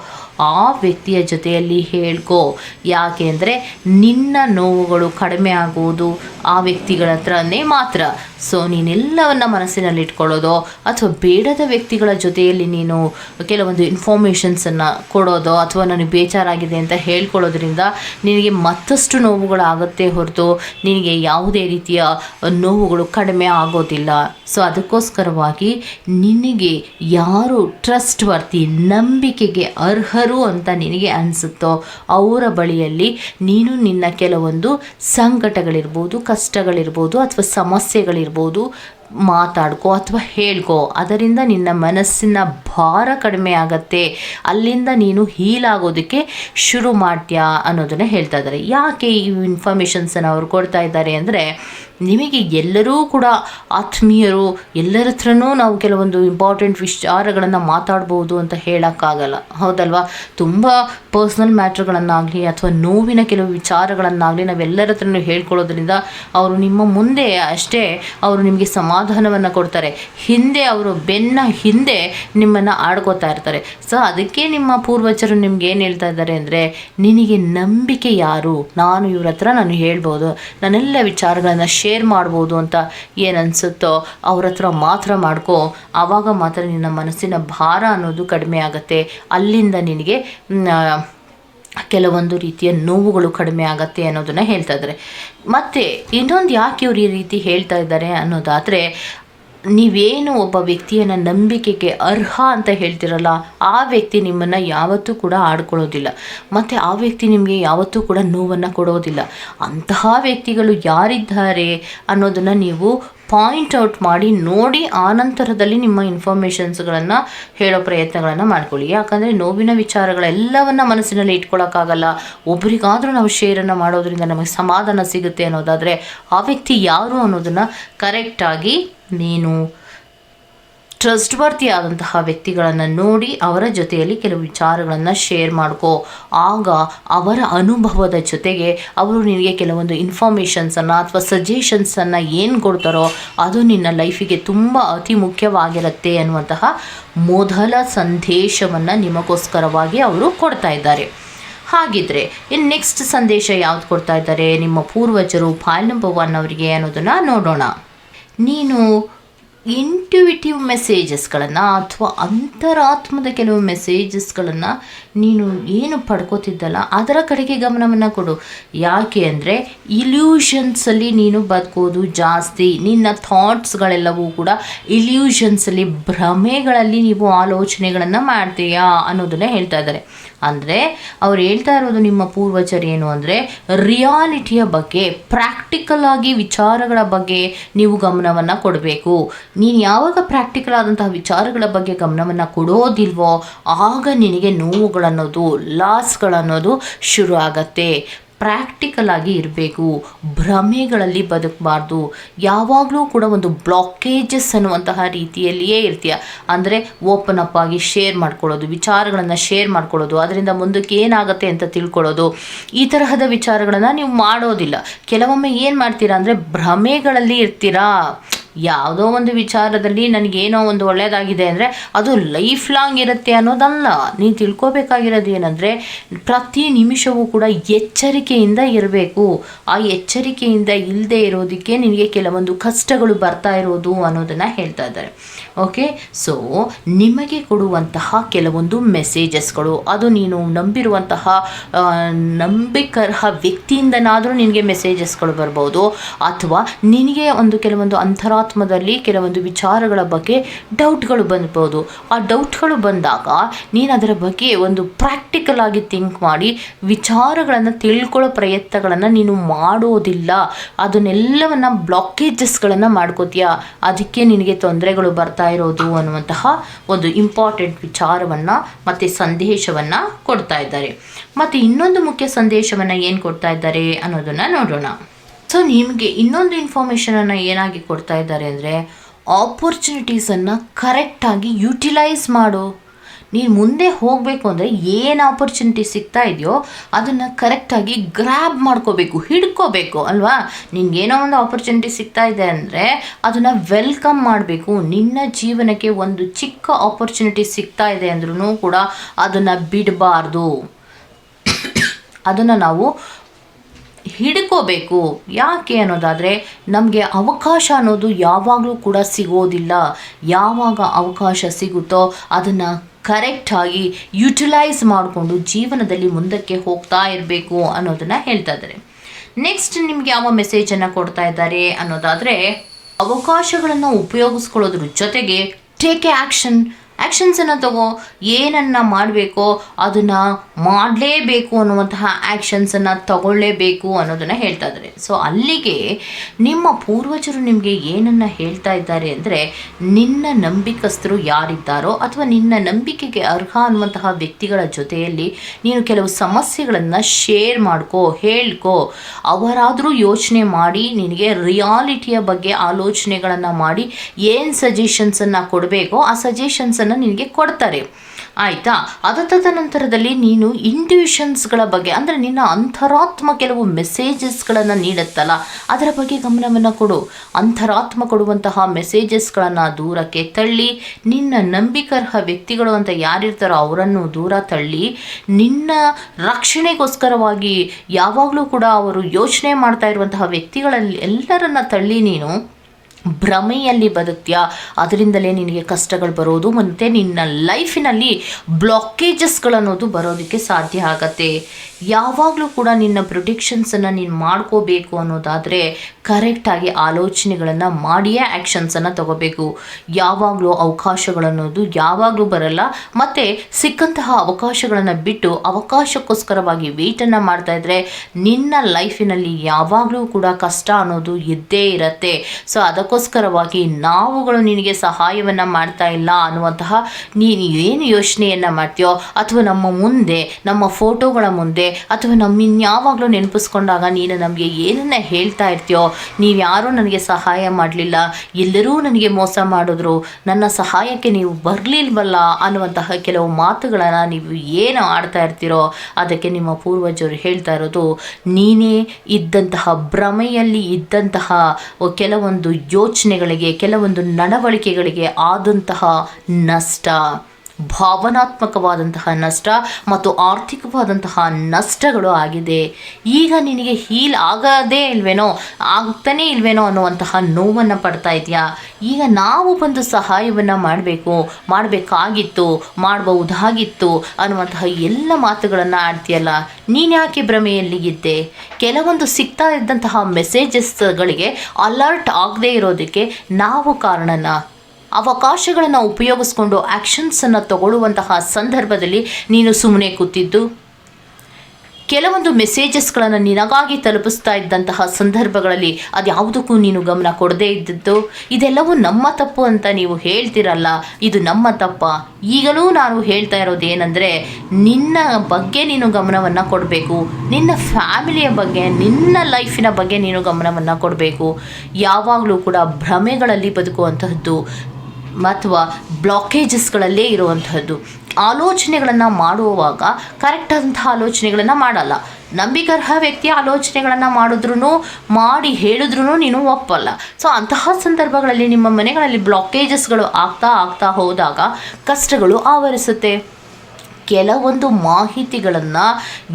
ಆ ವ್ಯಕ್ತಿಯ ಜೊತೆಯಲ್ಲಿ ಹೇಳ್ಕೋ. ಯಾಕೆ ಅಂದರೆ ನಿನ್ನ ನೋವುಗಳು ಕಡಿಮೆ ಆಗುವುದು ಆ ವ್ಯಕ್ತಿಗಳ ಹತ್ರನೇ ಮಾತ್ರ. ಸೊ ನೀನೆಲ್ಲವನ್ನು ಮನಸ್ಸಿನಲ್ಲಿ ಇಟ್ಕೊಳ್ಳೋದು ಅಥವಾ ಬೇಡದ ವ್ಯಕ್ತಿಗಳ ಜೊತೆಯಲ್ಲಿ ನೀನು ಕೆಲವೊಂದು ಇನ್ಫಾರ್ಮೇಷನ್ಸನ್ನು ಕೊಡೋದು ಅಥವಾ ನನಗೆ ಬೇಜಾರಾಗಿದೆ ಅಂತ ಹೇಳ್ಕೊಳ್ಳೋದ್ರಿಂದ ನಿನಗೆ ಮತ್ತಷ್ಟು ನೋವುಗಳಾಗುತ್ತೆ ಹೊರತು ನಿನಗೆ ಯಾವುದೇ ರೀತಿಯ ನೋವುಗಳು ಕಡಿಮೆ ಆಗೋದಿಲ್ಲ. ಸೊ ಅದಕ್ಕೋಸ್ಕರವಾಗಿ ನಿನಗೆ ಯಾರು ಟ್ರಸ್ಟ್ ವರ್ತಿ ನಂಬಿಕೆಗೆ ಅರ್ಹರು ಅಂತ ನಿನಗೆ ಅನಿಸುತ್ತೋ ಅವರ ಬಳಿಯಲ್ಲಿ ನೀನು ನಿನ್ನ ಕೆಲವೊಂದು ಸಂಕಟಗಳಿರ್ಬೋದು ಕಷ್ಟಗಳಿರ್ಬೋದು ಅಥವಾ ಸಮಸ್ಯೆಗಳಿರ್ಬೋದು ಮಾತಾಡ್ಕೋ ಅಥವಾ ಹೇಳ್ಕೋ. ಅದರಿಂದ ನಿನ್ನ ಮನಸ್ಸಿನ ಭಾರ ಕಡಿಮೆ ಆಗತ್ತೆ. ಅಲ್ಲಿಂದ ನೀನು ಹೀಲ್ ಆಗೋದಕ್ಕೆ ಶುರು ಮಾಡ್ತೀಯಾ ಅನ್ನೋದನ್ನು ಹೇಳ್ತಾ ಇದ್ದಾರೆ ಯಾಕೆ ಈ ಇನ್ಫಾರ್ಮೇಷನ್ಸನ್ನು ಅವ್ರು ಕೊಡ್ತಾ ಇದ್ದಾರೆ ಅಂದರೆ, ನಿಮಗೆ ಎಲ್ಲರೂ ಕೂಡ ಆತ್ಮೀಯರು, ಎಲ್ಲರ ಹತ್ರನೂ ನಾವು ಕೆಲವೊಂದು ಇಂಪಾರ್ಟೆಂಟ್ ವಿಚಾರಗಳನ್ನು ಮಾತಾಡ್ಬೋದು ಅಂತ ಹೇಳೋಕ್ಕಾಗಲ್ಲ. ಹೌದಲ್ವಾ? ತುಂಬ ಪರ್ಸ್ನಲ್ ಮ್ಯಾಟ್ರ್ಗಳನ್ನಾಗಲಿ ಅಥವಾ ನೋವಿನ ಕೆಲವು ವಿಚಾರಗಳನ್ನಾಗಲಿ ನಾವೆಲ್ಲರ ಹತ್ರನೂ ಹೇಳ್ಕೊಳ್ಳೋದ್ರಿಂದ, ಅವರು ನಿಮ್ಮ ಮುಂದೆ ಅಷ್ಟೇ, ಅವರು ನಿಮಗೆ ಸಮಾಧಾನವನ್ನು ಕೊಡ್ತಾರೆ. ಹಿಂದೆ ಅವರು ಬೆನ್ನ ಹಿಂದೆ ನಿಮ್ಮನ್ನು ಆಡ್ಕೋತಾ ಇರ್ತಾರೆ. ಸೊ ಅದಕ್ಕೆ ನಿಮ್ಮ ಪೂರ್ವಜರು ನಿಮ್ಗೆ ಏನು ಹೇಳ್ತಾ ಇದ್ದಾರೆ ಅಂದರೆ, ನಿನಗೆ ನಂಬಿಕೆ ಯಾರು? ನಾನು ಇವ್ರ ಹತ್ರ ನಾನು ಹೇಳ್ಬೋದು. ನನ್ನೆಲ್ಲ ವಿಚಾರಗಳನ್ನು ಶೇರ್ ಮಾಡ್ಬೋದು ಅಂತ ಏನು ಅನಿಸುತ್ತೋ, ಅವ್ರ ಹತ್ರ ಮಾತ್ರ ಮಾಡ್ಕೋ. ಆವಾಗ ಮಾತ್ರ ನಿನ್ನ ಮನಸ್ಸಿನ ಭಾರ ಅನ್ನೋದು ಕಡಿಮೆ ಆಗುತ್ತೆ. ಅಲ್ಲಿಂದ ನಿನಗೆ ಕೆಲವೊಂದು ರೀತಿಯ ನೋವುಗಳು ಕಡಿಮೆ ಆಗತ್ತೆ ಅನ್ನೋದನ್ನು ಹೇಳ್ತಾ ಇದ್ದಾರೆ. ಮತ್ತು ಇನ್ನೊಂದು ಯಾಕೆ ಇವ್ರು ಈ ರೀತಿ ಹೇಳ್ತಾ ಇದ್ದಾರೆ ಅನ್ನೋದಾದರೆ, ನೀವೇನು ಒಬ್ಬ ವ್ಯಕ್ತಿಯನ್ನು ನಂಬಿಕೆಗೆ ಅರ್ಹ ಅಂತ ಹೇಳ್ತಿರಲ್ಲ, ಆ ವ್ಯಕ್ತಿ ನಿಮ್ಮನ್ನು ಯಾವತ್ತೂ ಕೂಡ ಆಡ್ಕೊಳ್ಳೋದಿಲ್ಲ. ಮತ್ತು ಆ ವ್ಯಕ್ತಿ ನಿಮಗೆ ಯಾವತ್ತೂ ಕೂಡ ನೋವನ್ನು ಕೊಡೋದಿಲ್ಲ. ಅಂತಹ ವ್ಯಕ್ತಿಗಳು ಯಾರಿದ್ದಾರೆ ಅನ್ನೋದನ್ನು ನೀವು ಪಾಯಿಂಟ್ ಔಟ್ ಮಾಡಿ ನೋಡಿ ಆನಂತರದಲ್ಲಿ ನಿಮ್ಮ ಇನ್ಫಾರ್ಮೇಷನ್ಸ್ಗಳನ್ನು ಹೇಳೋ ಪ್ರಯತ್ನಗಳನ್ನು ಮಾಡ್ಕೊಳ್ಳಿ. ಯಾಕಂದರೆ ನೋವಿನ ವಿಚಾರಗಳೆಲ್ಲವನ್ನ ಮನಸ್ಸಿನಲ್ಲಿ ಇಟ್ಕೊಳ್ಳೋಕ್ಕಾಗಲ್ಲ ಒಬ್ರಿಗಾದರೂ ನಾವು ಶೇರನ್ನು ಮಾಡೋದ್ರಿಂದ ನಮಗೆ ಸಮಾಧಾನ ಸಿಗುತ್ತೆ ಅನ್ನೋದಾದರೆ ಆ ವ್ಯಕ್ತಿ ಯಾರು ಅನ್ನೋದನ್ನು ಕರೆಕ್ಟಾಗಿ ನೀನು ಟ್ರಸ್ಟ್ ವರ್ತಿ ಆದಂತಹ ವ್ಯಕ್ತಿಗಳನ್ನು ನೋಡಿ ಅವರ ಜೊತೆಯಲ್ಲಿ ಕೆಲವು ವಿಚಾರಗಳನ್ನು ಶೇರ್ ಮಾಡ್ಕೋ. ಆಗ ಅವರ ಅನುಭವದ ಜೊತೆಗೆ ಅವರು ನಿನಗೆ ಕೆಲವೊಂದು ಇನ್ಫಾರ್ಮೇಷನ್ಸನ್ನು ಅಥವಾ ಸಜೆಷನ್ಸನ್ನು ಏನು ಕೊಡ್ತಾರೋ ಅದು ನಿನ್ನ ಲೈಫಿಗೆ ತುಂಬ ಅತಿ ಮುಖ್ಯವಾಗಿರುತ್ತೆ ಅನ್ನುವಂತಹ ಮೊದಲ ಸಂದೇಶವನ್ನು ನಿಮಗೋಸ್ಕರವಾಗಿ ಅವರು ಕೊಡ್ತಾ ಇದ್ದಾರೆ. ಹಾಗಿದ್ರೆ ಇನ್ನು ನೆಕ್ಸ್ಟ್ ಸಂದೇಶ ಯಾವ್ದು ಕೊಡ್ತಾ ಇದ್ದಾರೆ? ನಿಮ್ಮ ಪೂರ್ವಜರು ಫೈಲ್ ನಂಬರ್ ಅವರಿಗೆ ಅನ್ನೋದನ್ನು ನೋಡೋಣ. ನೀನು ಇಂಟ್ಯುವಿಟಿವ್ ಮೆಸೇಜಸ್ಗಳನ್ನು ಅಥವಾ ಅಂತರಾತ್ಮದ ಕೆಲವು ಮೆಸೇಜಸ್ಗಳನ್ನು ನೀನು ಏನು ಪಡ್ಕೋತಿದ್ದಲ್ಲ, ಅದರ ಕಡೆಗೆ ಗಮನವನ್ನು ಕೊಡು. ಯಾಕೆ ಅಂದರೆ ಇಲ್ಯೂಷನ್ಸಲ್ಲಿ ನೀನು ಬದುಕೋದು ಜಾಸ್ತಿ. ನಿನ್ನ ಥಾಟ್ಸ್ಗಳೆಲ್ಲವೂ ಕೂಡ ಇಲ್ಯೂಷನ್ಸಲ್ಲಿ ಭ್ರಮೆಗಳಲ್ಲಿ ನೀವು ಆಲೋಚನೆಗಳನ್ನು ಮಾಡ್ತೀಯಾ ಅನ್ನೋದನ್ನೇ ಹೇಳ್ತಾ ಇದ್ದಾರೆ. ಅಂದರೆ, ಅವ್ರು ಹೇಳ್ತಾ ಇರೋದು ನಿಮ್ಮ ಪೂರ್ವಜರು ಏನು ಅಂದರೆ ರಿಯಾಲಿಟಿಯ ಬಗ್ಗೆ ಪ್ರಾಕ್ಟಿಕಲ್ ಆಗಿ ವಿಚಾರಗಳ ಬಗ್ಗೆ ನೀವು ಗಮನವನ್ನು ಕೊಡಬೇಕು. ನೀನು ಯಾವಾಗ ಪ್ರಾಕ್ಟಿಕಲ್ ಆದಂತಹ ವಿಚಾರಗಳ ಬಗ್ಗೆ ಗಮನವನ್ನು ಕೊಡೋದಿಲ್ವೋ, ಆಗ ನಿನಗೆ ನೋವುಗಳನ್ನೋದು ಲಾಸ್ಗಳನ್ನೋದು ಶುರು ಆಗತ್ತೆ. ಪ್ರಾಕ್ಟಿಕಲ್ ಆಗಿ ಇರಬೇಕು. ಭ್ರಮೆಗಳಲ್ಲಿ ಬದುಕಬಾರ್ದು. ಯಾವಾಗಲೂ ಕೂಡ ಒಂದು ಬ್ಲಾಕೇಜಸ್ ಅನ್ನುವಂತಹ ರೀತಿಯಲ್ಲಿಯೇ ಇರ್ತೀಯ. ಅಂದರೆ ಓಪನ್ ಅಪ್ ಆಗಿ ಶೇರ್ ಮಾಡ್ಕೊಳ್ಳೋದು, ವಿಚಾರಗಳನ್ನು ಶೇರ್ ಮಾಡ್ಕೊಳ್ಳೋದು, ಅದರಿಂದ ಮುಂದಕ್ಕೆ ಏನಾಗುತ್ತೆ ಅಂತ ತಿಳ್ಕೊಳ್ಳೋದು. ಈ ತರಹದ ವಿಚಾರಗಳನ್ನು ನೀವು ಮಾಡೋದಿಲ್ಲ. ಕೆಲವೊಮ್ಮೆ ಏನು ಮಾಡ್ತೀರಾ ಅಂದರೆ ಭ್ರಮೆಗಳಲ್ಲಿ ಇರ್ತೀರಾ. ಯಾವುದೋ ಒಂದು ವಿಚಾರದಲ್ಲಿ ನನಗೇನೋ ಒಂದು ಒಳ್ಳೆಯದಾಗಿದೆ ಅಂದರೆ ಅದು ಲೈಫ್ ಲಾಂಗ್ ಇರುತ್ತೆ ಅನ್ನೋದಲ್ಲ. ನೀನು ತಿಳ್ಕೊಬೇಕಾಗಿರೋದು ಏನಂದರೆ ಪ್ರತಿ ನಿಮಿಷವೂ ಕೂಡ ಎಚ್ಚರಿಕೆಯಿಂದ ಇರಬೇಕು. ಆ ಎಚ್ಚರಿಕೆಯಿಂದ ಇಲ್ಲದೆ ಇರೋದಕ್ಕೆ ನಿನಗೆ ಕೆಲವೊಂದು ಕಷ್ಟಗಳು ಬರ್ತಾ ಇರೋದು ಅನ್ನೋದನ್ನು ಹೇಳ್ತಾ ಇದ್ದಾರೆ. ಓಕೆ ಸೊ ನಿಮಗೆ ಕೊಡುವಂತಹ ಕೆಲವೊಂದು ಮೆಸೇಜಸ್ಗಳು ಅದು ನೀನು ನಂಬಿರುವಂತಹ ನಂಬಿಕರ್ಹ ವ್ಯಕ್ತಿಯಿಂದನಾದರೂ ನಿನಗೆ ಮೆಸೇಜಸ್ಗಳು ಬರ್ಬೋದು. ಅಥವಾ ನಿನಗೆ ಒಂದು ಕೆಲವೊಂದು ಅಂತರಾತ್ಮದಲ್ಲಿ ಕೆಲವೊಂದು ವಿಚಾರಗಳ ಬಗ್ಗೆ ಡೌಟ್ಗಳು ಬಂದ್ಬೋದು. ಆ ಡೌಟ್ಗಳು ಬಂದಾಗ ನೀನು ಅದರ ಬಗ್ಗೆ ಒಂದು ಪ್ರಾಕ್ಟಿಕಲ್ ಆಗಿ ಥಿಂಕ್ ಮಾಡಿ, ವಿಚಾರಗಳನ್ನು ತಿಳ್ಕೊಳ್ಳೋ ಪ್ರಯತ್ನಗಳನ್ನು ನೀನು ಮಾಡೋದಿಲ್ಲ. ಅದನ್ನೆಲ್ಲವನ್ನು ಬ್ಲಾಕೇಜಸ್ಗಳನ್ನು ಮಾಡ್ಕೋತೀಯ? ಅದಕ್ಕೆ ನಿನಗೆ ತೊಂದರೆಗಳು ಬರ್ತಾ ಇರೋದು ಅನ್ನುವಂತಹ ಒಂದು ಇಂಪಾರ್ಟೆಂಟ್ ವಿಚಾರವನ್ನು ಮತ್ತು ಸಂದೇಶವನ್ನು ಕೊಡ್ತಾ ಇದ್ದಾರೆ. ಮತ್ತು ಇನ್ನೊಂದು ಮುಖ್ಯ ಸಂದೇಶವನ್ನು ಏನು ಕೊಡ್ತಾ ಇದ್ದಾರೆ ಅನ್ನೋದನ್ನು ನೋಡೋಣ. ಸೊ ನಿಮಗೆ ಇನ್ನೊಂದು ಇನ್ಫಾರ್ಮೇಷನನ್ನು ಏನಾಗಿ ಕೊಡ್ತಾ ಇದ್ದಾರೆ ಅಂದರೆ ಆಪರ್ಚುನಿಟೀಸನ್ನು ಕರೆಕ್ಟಾಗಿ ಯುಟಿಲೈಸ್ ಮಾಡು. ನೀನು ಮುಂದೆ ಹೋಗಬೇಕು ಅಂದರೆ ಏನು ಆಪರ್ಚುನಿಟಿ ಸಿಗ್ತಾ ಇದೆಯೋ ಅದನ್ನು ಕರೆಕ್ಟಾಗಿ ಗ್ರ್ಯಾಬ್ ಮಾಡ್ಕೋಬೇಕು, ಹಿಡ್ಕೋಬೇಕು, ಅಲ್ವಾ? ನಿನ್ಗೇನೋ ಒಂದು ಆಪರ್ಚುನಿಟಿ ಸಿಗ್ತಾ ಇದೆ ಅಂದರೆ ಅದನ್ನು ವೆಲ್ಕಮ್ ಮಾಡಬೇಕು. ನಿನ್ನ ಜೀವನಕ್ಕೆ ಒಂದು ಚಿಕ್ಕ ಆಪರ್ಚುನಿಟಿ ಸಿಗ್ತಾ ಇದೆ ಅಂದ್ರೂ ಕೂಡ ಅದನ್ನು ಬಿಡಬಾರ್ದು. ಅದನ್ನು ನಾವು ಹಿಡ್ಕೋಬೇಕು. ಯಾಕೆ ಅನ್ನೋದಾದರೆ ನಮಗೆ ಅವಕಾಶ ಅನ್ನೋದು ಯಾವಾಗಲೂ ಕೂಡ ಸಿಗೋದಿಲ್ಲ. ಯಾವಾಗ ಅವಕಾಶ ಸಿಗುತ್ತೋ ಅದನ್ನು ಕರೆಕ್ಟಾಗಿ ಯುಟಿಲೈಸ್ ಮಾಡಿಕೊಂಡು ಜೀವನದಲ್ಲಿ ಮುಂದಕ್ಕೆ ಹೋಗ್ತಾ ಇರಬೇಕು ಅನ್ನೋದನ್ನು ಹೇಳ್ತಾ ಇದ್ದಾರೆ. ನೆಕ್ಸ್ಟ್ ನಿಮಗೆ ಯಾವ ಮೆಸೇಜನ್ನು ಕೊಡ್ತಾ ಇದ್ದಾರೆ ಅನ್ನೋದಾದರೆ ಅವಕಾಶಗಳನ್ನು ಉಪಯೋಗಿಸ್ಕೊಳ್ಳೋದ್ರ ಜೊತೆಗೆ ಟೇಕ್ ಆ್ಯಕ್ಷನ್ ಆ್ಯಕ್ಷನ್ಸನ್ನು ತಗೋ, ಏನನ್ನು ಮಾಡಬೇಕೋ ಅದನ್ನು ಮಾಡಲೇಬೇಕು ಅನ್ನುವಂತಹ ಆ್ಯಕ್ಷನ್ಸನ್ನು ತಗೊಳ್ಳೇಬೇಕು ಅನ್ನೋದನ್ನು ಹೇಳ್ತಾ ಇದ್ದಾರೆ. ಸೊ ಅಲ್ಲಿಗೆ ನಿಮ್ಮ ಪೂರ್ವಜರು ನಿಮಗೆ ಏನನ್ನು ಹೇಳ್ತಾ ಇದ್ದಾರೆ ಅಂದರೆ, ನಿನ್ನ ನಂಬಿಕಸ್ಥರು ಯಾರಿದ್ದಾರೋ ಅಥವಾ ನಿನ್ನ ನಂಬಿಕೆಗೆ ಅರ್ಹ ಅನ್ನುವಂತಹ ವ್ಯಕ್ತಿಗಳ ಜೊತೆಯಲ್ಲಿ ನೀನು ಕೆಲವು ಸಮಸ್ಯೆಗಳನ್ನು ಶೇರ್ ಮಾಡ್ಕೋ, ಹೇಳ್ಕೋ, ಅವರಾದರೂ ಯೋಚನೆ ಮಾಡಿ, ನಿನಗೆ ರಿಯಾಲಿಟಿಯ ಬಗ್ಗೆ ಆಲೋಚನೆಗಳನ್ನು ಮಾಡಿ, ಏನು ಸಜೆಷನ್ಸನ್ನು ಕೊಡಬೇಕೋ, ಆ ಸಜೆಷನ್ಸನ್ನು ನಿನಗೆ ಕೊಡ್ತಾರೆ. ಆಯಿತಾ? ಅದಾದ ನಂತರದಲ್ಲಿ ನೀನು ಇಂಟ್ಯೂಷನ್ಸ್ಗಳ ಬಗ್ಗೆ, ಅಂದರೆ ನಿನ್ನ ಅಂತರಾತ್ಮ ಕೆಲವು ಮೆಸೇಜಸ್ಗಳನ್ನು ನೀಡುತ್ತಲ್ಲ, ಅದರ ಬಗ್ಗೆ ಗಮನವನ್ನು ಕೊಡು. ಅಂತರಾತ್ಮ ಕೊಡುವಂತಹ ಮೆಸೇಜಸ್ಗಳನ್ನು ದೂರಕ್ಕೆ ತಳ್ಳಿ, ನಿನ್ನ ನಂಬಿಕರ್ಹ ವ್ಯಕ್ತಿಗಳು ಅಂತ ಯಾರಿರ್ತಾರೋ ಅವರನ್ನು ದೂರ ತಳ್ಳಿ, ನಿನ್ನ ರಕ್ಷಣೆಗೋಸ್ಕರವಾಗಿ ಯಾವಾಗಲೂ ಕೂಡ ಅವರು ಯೋಚನೆ ಮಾಡ್ತಾ ಇರುವಂತಹ ವ್ಯಕ್ತಿಗಳಲ್ಲಿ ಎಲ್ಲರನ್ನ ತಳ್ಳಿ ನೀನು ಭ್ರಮೆಯಲ್ಲಿ ಬದುಕ್ತೀಯ? ಅದರಿಂದಲೇ ನಿನಗೆ ಕಷ್ಟಗಳು ಬರೋದು ಮತ್ತು ನಿನ್ನ ಲೈಫಿನಲ್ಲಿ ಬ್ಲಾಕೇಜಸ್ಗಳನ್ನೋದು ಬರೋದಕ್ಕೆ ಸಾಧ್ಯ ಆಗತ್ತೆ. ಯಾವಾಗಲೂ ಕೂಡ ನಿನ್ನ ಪ್ರೊಡಿಕ್ಷನ್ಸನ್ನು ನೀನು ಮಾಡ್ಕೋಬೇಕು ಅನ್ನೋದಾದರೆ ಕರೆಕ್ಟಾಗಿ ಆಲೋಚನೆಗಳನ್ನು ಮಾಡಿಯೇ ಆ್ಯಕ್ಷನ್ಸನ್ನು ತಗೋಬೇಕು. ಯಾವಾಗಲೂ ಅವಕಾಶಗಳನ್ನೋದು ಯಾವಾಗಲೂ ಬರಲ್ಲ. ಮತ್ತು ಸಿಕ್ಕಂತಹ ಅವಕಾಶಗಳನ್ನು ಬಿಟ್ಟು ಅವಕಾಶಕ್ಕೋಸ್ಕರವಾಗಿ ವೆಯ್ಟನ್ನು ಮಾಡ್ತಾ ಇದ್ದರೆ ನಿನ್ನ ಲೈಫಿನಲ್ಲಿ ಯಾವಾಗಲೂ ಕೂಡ ಕಷ್ಟ ಅನ್ನೋದು ಇದ್ದೇ ಇರತ್ತೆ. ಸೊ ಅದಕ್ಕೋಸ್ಕರವಾಗಿ ನಾವುಗಳು ನಿನಗೆ ಸಹಾಯವನ್ನು ಮಾಡ್ತಾ ಇಲ್ಲ ಅನ್ನುವಂತಹ ನೀನು ಏನು ಯೋಚನೆಯನ್ನು ಮಾಡ್ತೀಯೋ ಅಥವಾ ನಮ್ಮ ಮುಂದೆ, ನಮ್ಮ ಫೋಟೋಗಳ ಮುಂದೆ ಅಥವಾ ನಮ್ಮಿನ್ಯಾವಾಗಲೂ ನೆನಪಿಸ್ಕೊಂಡಾಗ ನೀನು ನಮಗೆ ಏನನ್ನ ಹೇಳ್ತಾ ಇರ್ತೀಯೋ, ನೀವು ಯಾರೂ ನನಗೆ ಸಹಾಯ ಮಾಡಲಿಲ್ಲ, ಎಲ್ಲರೂ ನನಗೆ ಮೋಸ ಮಾಡಿದ್ರು, ನನ್ನ ಸಹಾಯಕ್ಕೆ ನೀವು ಬರಲಿಲ್ವಲ್ಲ ಅನ್ನುವಂತಹ ಕೆಲವು ಮಾತುಗಳನ್ನು ನೀವು ಏನು ಆಡ್ತಾ ಇರ್ತೀರೋ ಅದಕ್ಕೆ ನಿಮ್ಮ ಪೂರ್ವಜರು ಹೇಳ್ತಾ ಇರೋದು, ನೀನೇ ಇದ್ದಂತಹ ಭ್ರಮೆಯಲ್ಲಿ ಇದ್ದಂತಹ ಕೆಲವೊಂದು ಯೋಚನೆಗಳಿಗೆ ಕೆಲವೊಂದು ನಡವಳಿಕೆಗಳಿಗೆ ಆದಂತಹ ನಷ್ಟ. ಭಾವನಾತ್ಮಕವಾದಂತಹ ನಷ್ಟ ಮತ್ತು ಆರ್ಥಿಕವಾದಂತಹ ನಷ್ಟಗಳು ಆಗಿದೆ. ಈಗ ನಿನಗೆ ಹೀಲ್ ಆಗದೇ ಇಲ್ವೇನೋ ಆಗ್ತಾನೇ ಇಲ್ವೇನೋ ಅನ್ನುವಂತಹ ನೋವನ್ನು ಪಡ್ತಾ ಇದೆಯಾ? ಈಗ ನಾವು ಬಂದು ಸಹಾಯವನ್ನು ಮಾಡಬೇಕು, ಮಾಡಬೇಕಾಗಿತ್ತು, ಮಾಡಬಹುದಾಗಿತ್ತು ಅನ್ನುವಂತಹ ಎಲ್ಲ ಮಾತುಗಳನ್ನು ಆಡ್ತೀಯಲ್ಲ, ನೀನು ಭ್ರಮೆಯಲ್ಲಿ ಇದ್ದೆ? ಕೆಲವೊಂದು ಸಿಗ್ತಾ ಇದ್ದಂತಹ ಮೆಸೇಜಸ್ಗಳಿಗೆ ಅಲರ್ಟ್ ಆಗದೇ ಇರೋದಕ್ಕೆ ನಾವು ಕಾರಣನ? ಅವಕಾಶಗಳನ್ನು ಉಪಯೋಗಿಸ್ಕೊಂಡು ಆ್ಯಕ್ಷನ್ಸನ್ನು ತಗೊಳ್ಳುವಂತಹ ಸಂದರ್ಭದಲ್ಲಿ ನೀನು ಸುಮ್ಮನೆ ಕೂತಿದ್ದು? ಕೆಲವೊಂದು ಮೆಸೇಜಸ್ಗಳನ್ನು ನಿನಗಾಗಿ ತಲುಪಿಸ್ತಾ ಇದ್ದಂತಹ ಸಂದರ್ಭಗಳಲ್ಲಿ ಅದು ಯಾವುದಕ್ಕೂ ನೀನು ಗಮನ ಕೊಡದೇ ಇದ್ದದ್ದು? ಇದೆಲ್ಲವೂ ನಮ್ಮ ತಪ್ಪು ಅಂತ ನೀವು ಹೇಳ್ತಿರಲ್ಲ, ಇದು ನಮ್ಮ ತಪ್ಪ. ಈಗಲೂ ನಾನು ಹೇಳ್ತಾ ಇರೋದು ಏನಂದರೆ, ನಿನ್ನ ಬಗ್ಗೆ ನೀನು ಗಮನವನ್ನು ಕೊಡಬೇಕು. ನಿನ್ನ ಫ್ಯಾಮಿಲಿಯ ಬಗ್ಗೆ, ನಿನ್ನ ಲೈಫಿನ ಬಗ್ಗೆ ನೀನು ಗಮನವನ್ನು ಕೊಡಬೇಕು. ಯಾವಾಗಲೂ ಕೂಡ ಭ್ರಮೆಗಳಲ್ಲಿ ಬದುಕುವಂತಹದ್ದು. ಅಥವಾ ಬ್ಲಾಕೇಜಸ್ಗಳಲ್ಲೇ ಇರುವಂಥದ್ದು ಆಲೋಚನೆಗಳನ್ನು ಮಾಡುವಾಗ ಕರೆಕ್ಟಾದಂಥ ಆಲೋಚನೆಗಳನ್ನು ಮಾಡಲ್ಲ. ನಂಬಿಕರ್ಹ ವ್ಯಕ್ತಿ ಆಲೋಚನೆಗಳನ್ನು ಮಾಡಿದ್ರೂ ಮಾಡಿ ಹೇಳಿದ್ರೂ ನೀನು ಒಪ್ಪಲ್ಲ. ಸೊ ಅಂತಹ ಸಂದರ್ಭಗಳಲ್ಲಿ ನಿಮ್ಮ ಮನೆಗಳಲ್ಲಿ ಬ್ಲಾಕೇಜಸ್ಗಳು ಆಗ್ತಾ ಆಗ್ತಾ ಹೋದಾಗ ಕಷ್ಟಗಳು ಆವರಿಸುತ್ತೆ. ಕೆಲವೊಂದು ಮಾಹಿತಿಗಳನ್ನು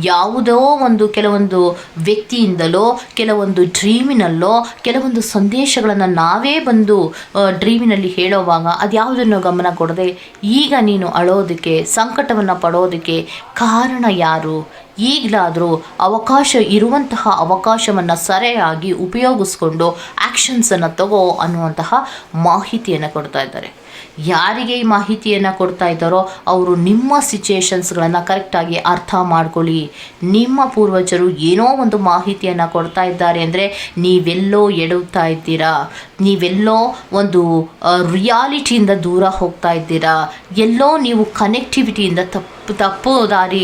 ಯಾವುದೋ ಒಂದು ಕೆಲವೊಂದು ವ್ಯಕ್ತಿಯಿಂದಲೋ, ಕೆಲವೊಂದು ಡ್ರೀಮಿನಲ್ಲೋ, ಕೆಲವೊಂದು ಸಂದೇಶಗಳನ್ನು ನಾವೇ ಬಂದು ಡ್ರೀಮಿನಲ್ಲಿ ಹೇಳೋವಾಗ ಅದು ಯಾವುದನ್ನು ಗಮನ ಕೊಡದೆ ಈಗ ನೀನು ಅಳೋದಕ್ಕೆ, ಸಂಕಟವನ್ನು ಪಡೋದಕ್ಕೆ ಕಾರಣ ಯಾರು? ಈಗಲಾದರೂ ಅವಕಾಶ ಇರುವಂತಹ ಅವಕಾಶವನ್ನು ಸರಿಯಾಗಿ ಉಪಯೋಗಿಸ್ಕೊಂಡು ಆ್ಯಕ್ಷನ್ಸನ್ನು ತಗೋ ಅನ್ನುವಂತಹ ಮಾಹಿತಿಯನ್ನು ಕೊಡ್ತಾ ಇದ್ದಾರೆ. ಯಾರಿಗೆ ಈ ಮಾಹಿತಿಯನ್ನು ಕೊಡ್ತಾ ಇದ್ದಾರೋ ಅವರು ನಿಮ್ಮ ಸಿಚುಯೇಷನ್ಸ್ಗಳನ್ನು ಕರೆಕ್ಟಾಗಿ ಅರ್ಥ ಮಾಡ್ಕೊಳ್ಳಿ. ನಿಮ್ಮ ಪೂರ್ವಜರು ಏನೋ ಒಂದು ಮಾಹಿತಿಯನ್ನು ಕೊಡ್ತಾ ಇದ್ದಾರೆ ಅಂದರೆ ನೀವೆಲ್ಲೋ ಎಡುತ್ತಾ ಇದ್ದೀರಾ. ನೀವೆಲ್ಲೋ ಒಂದು ರಿಯಾಲಿಟಿಯಿಂದ ದೂರ ಹೋಗ್ತಾ ಇದ್ದೀರಾ? ಎಲ್ಲೋ ನೀವು ಕನೆಕ್ಟಿವಿಟಿಯಿಂದ ತಪ್ಪು ತಪ್ಪು ದಾರಿ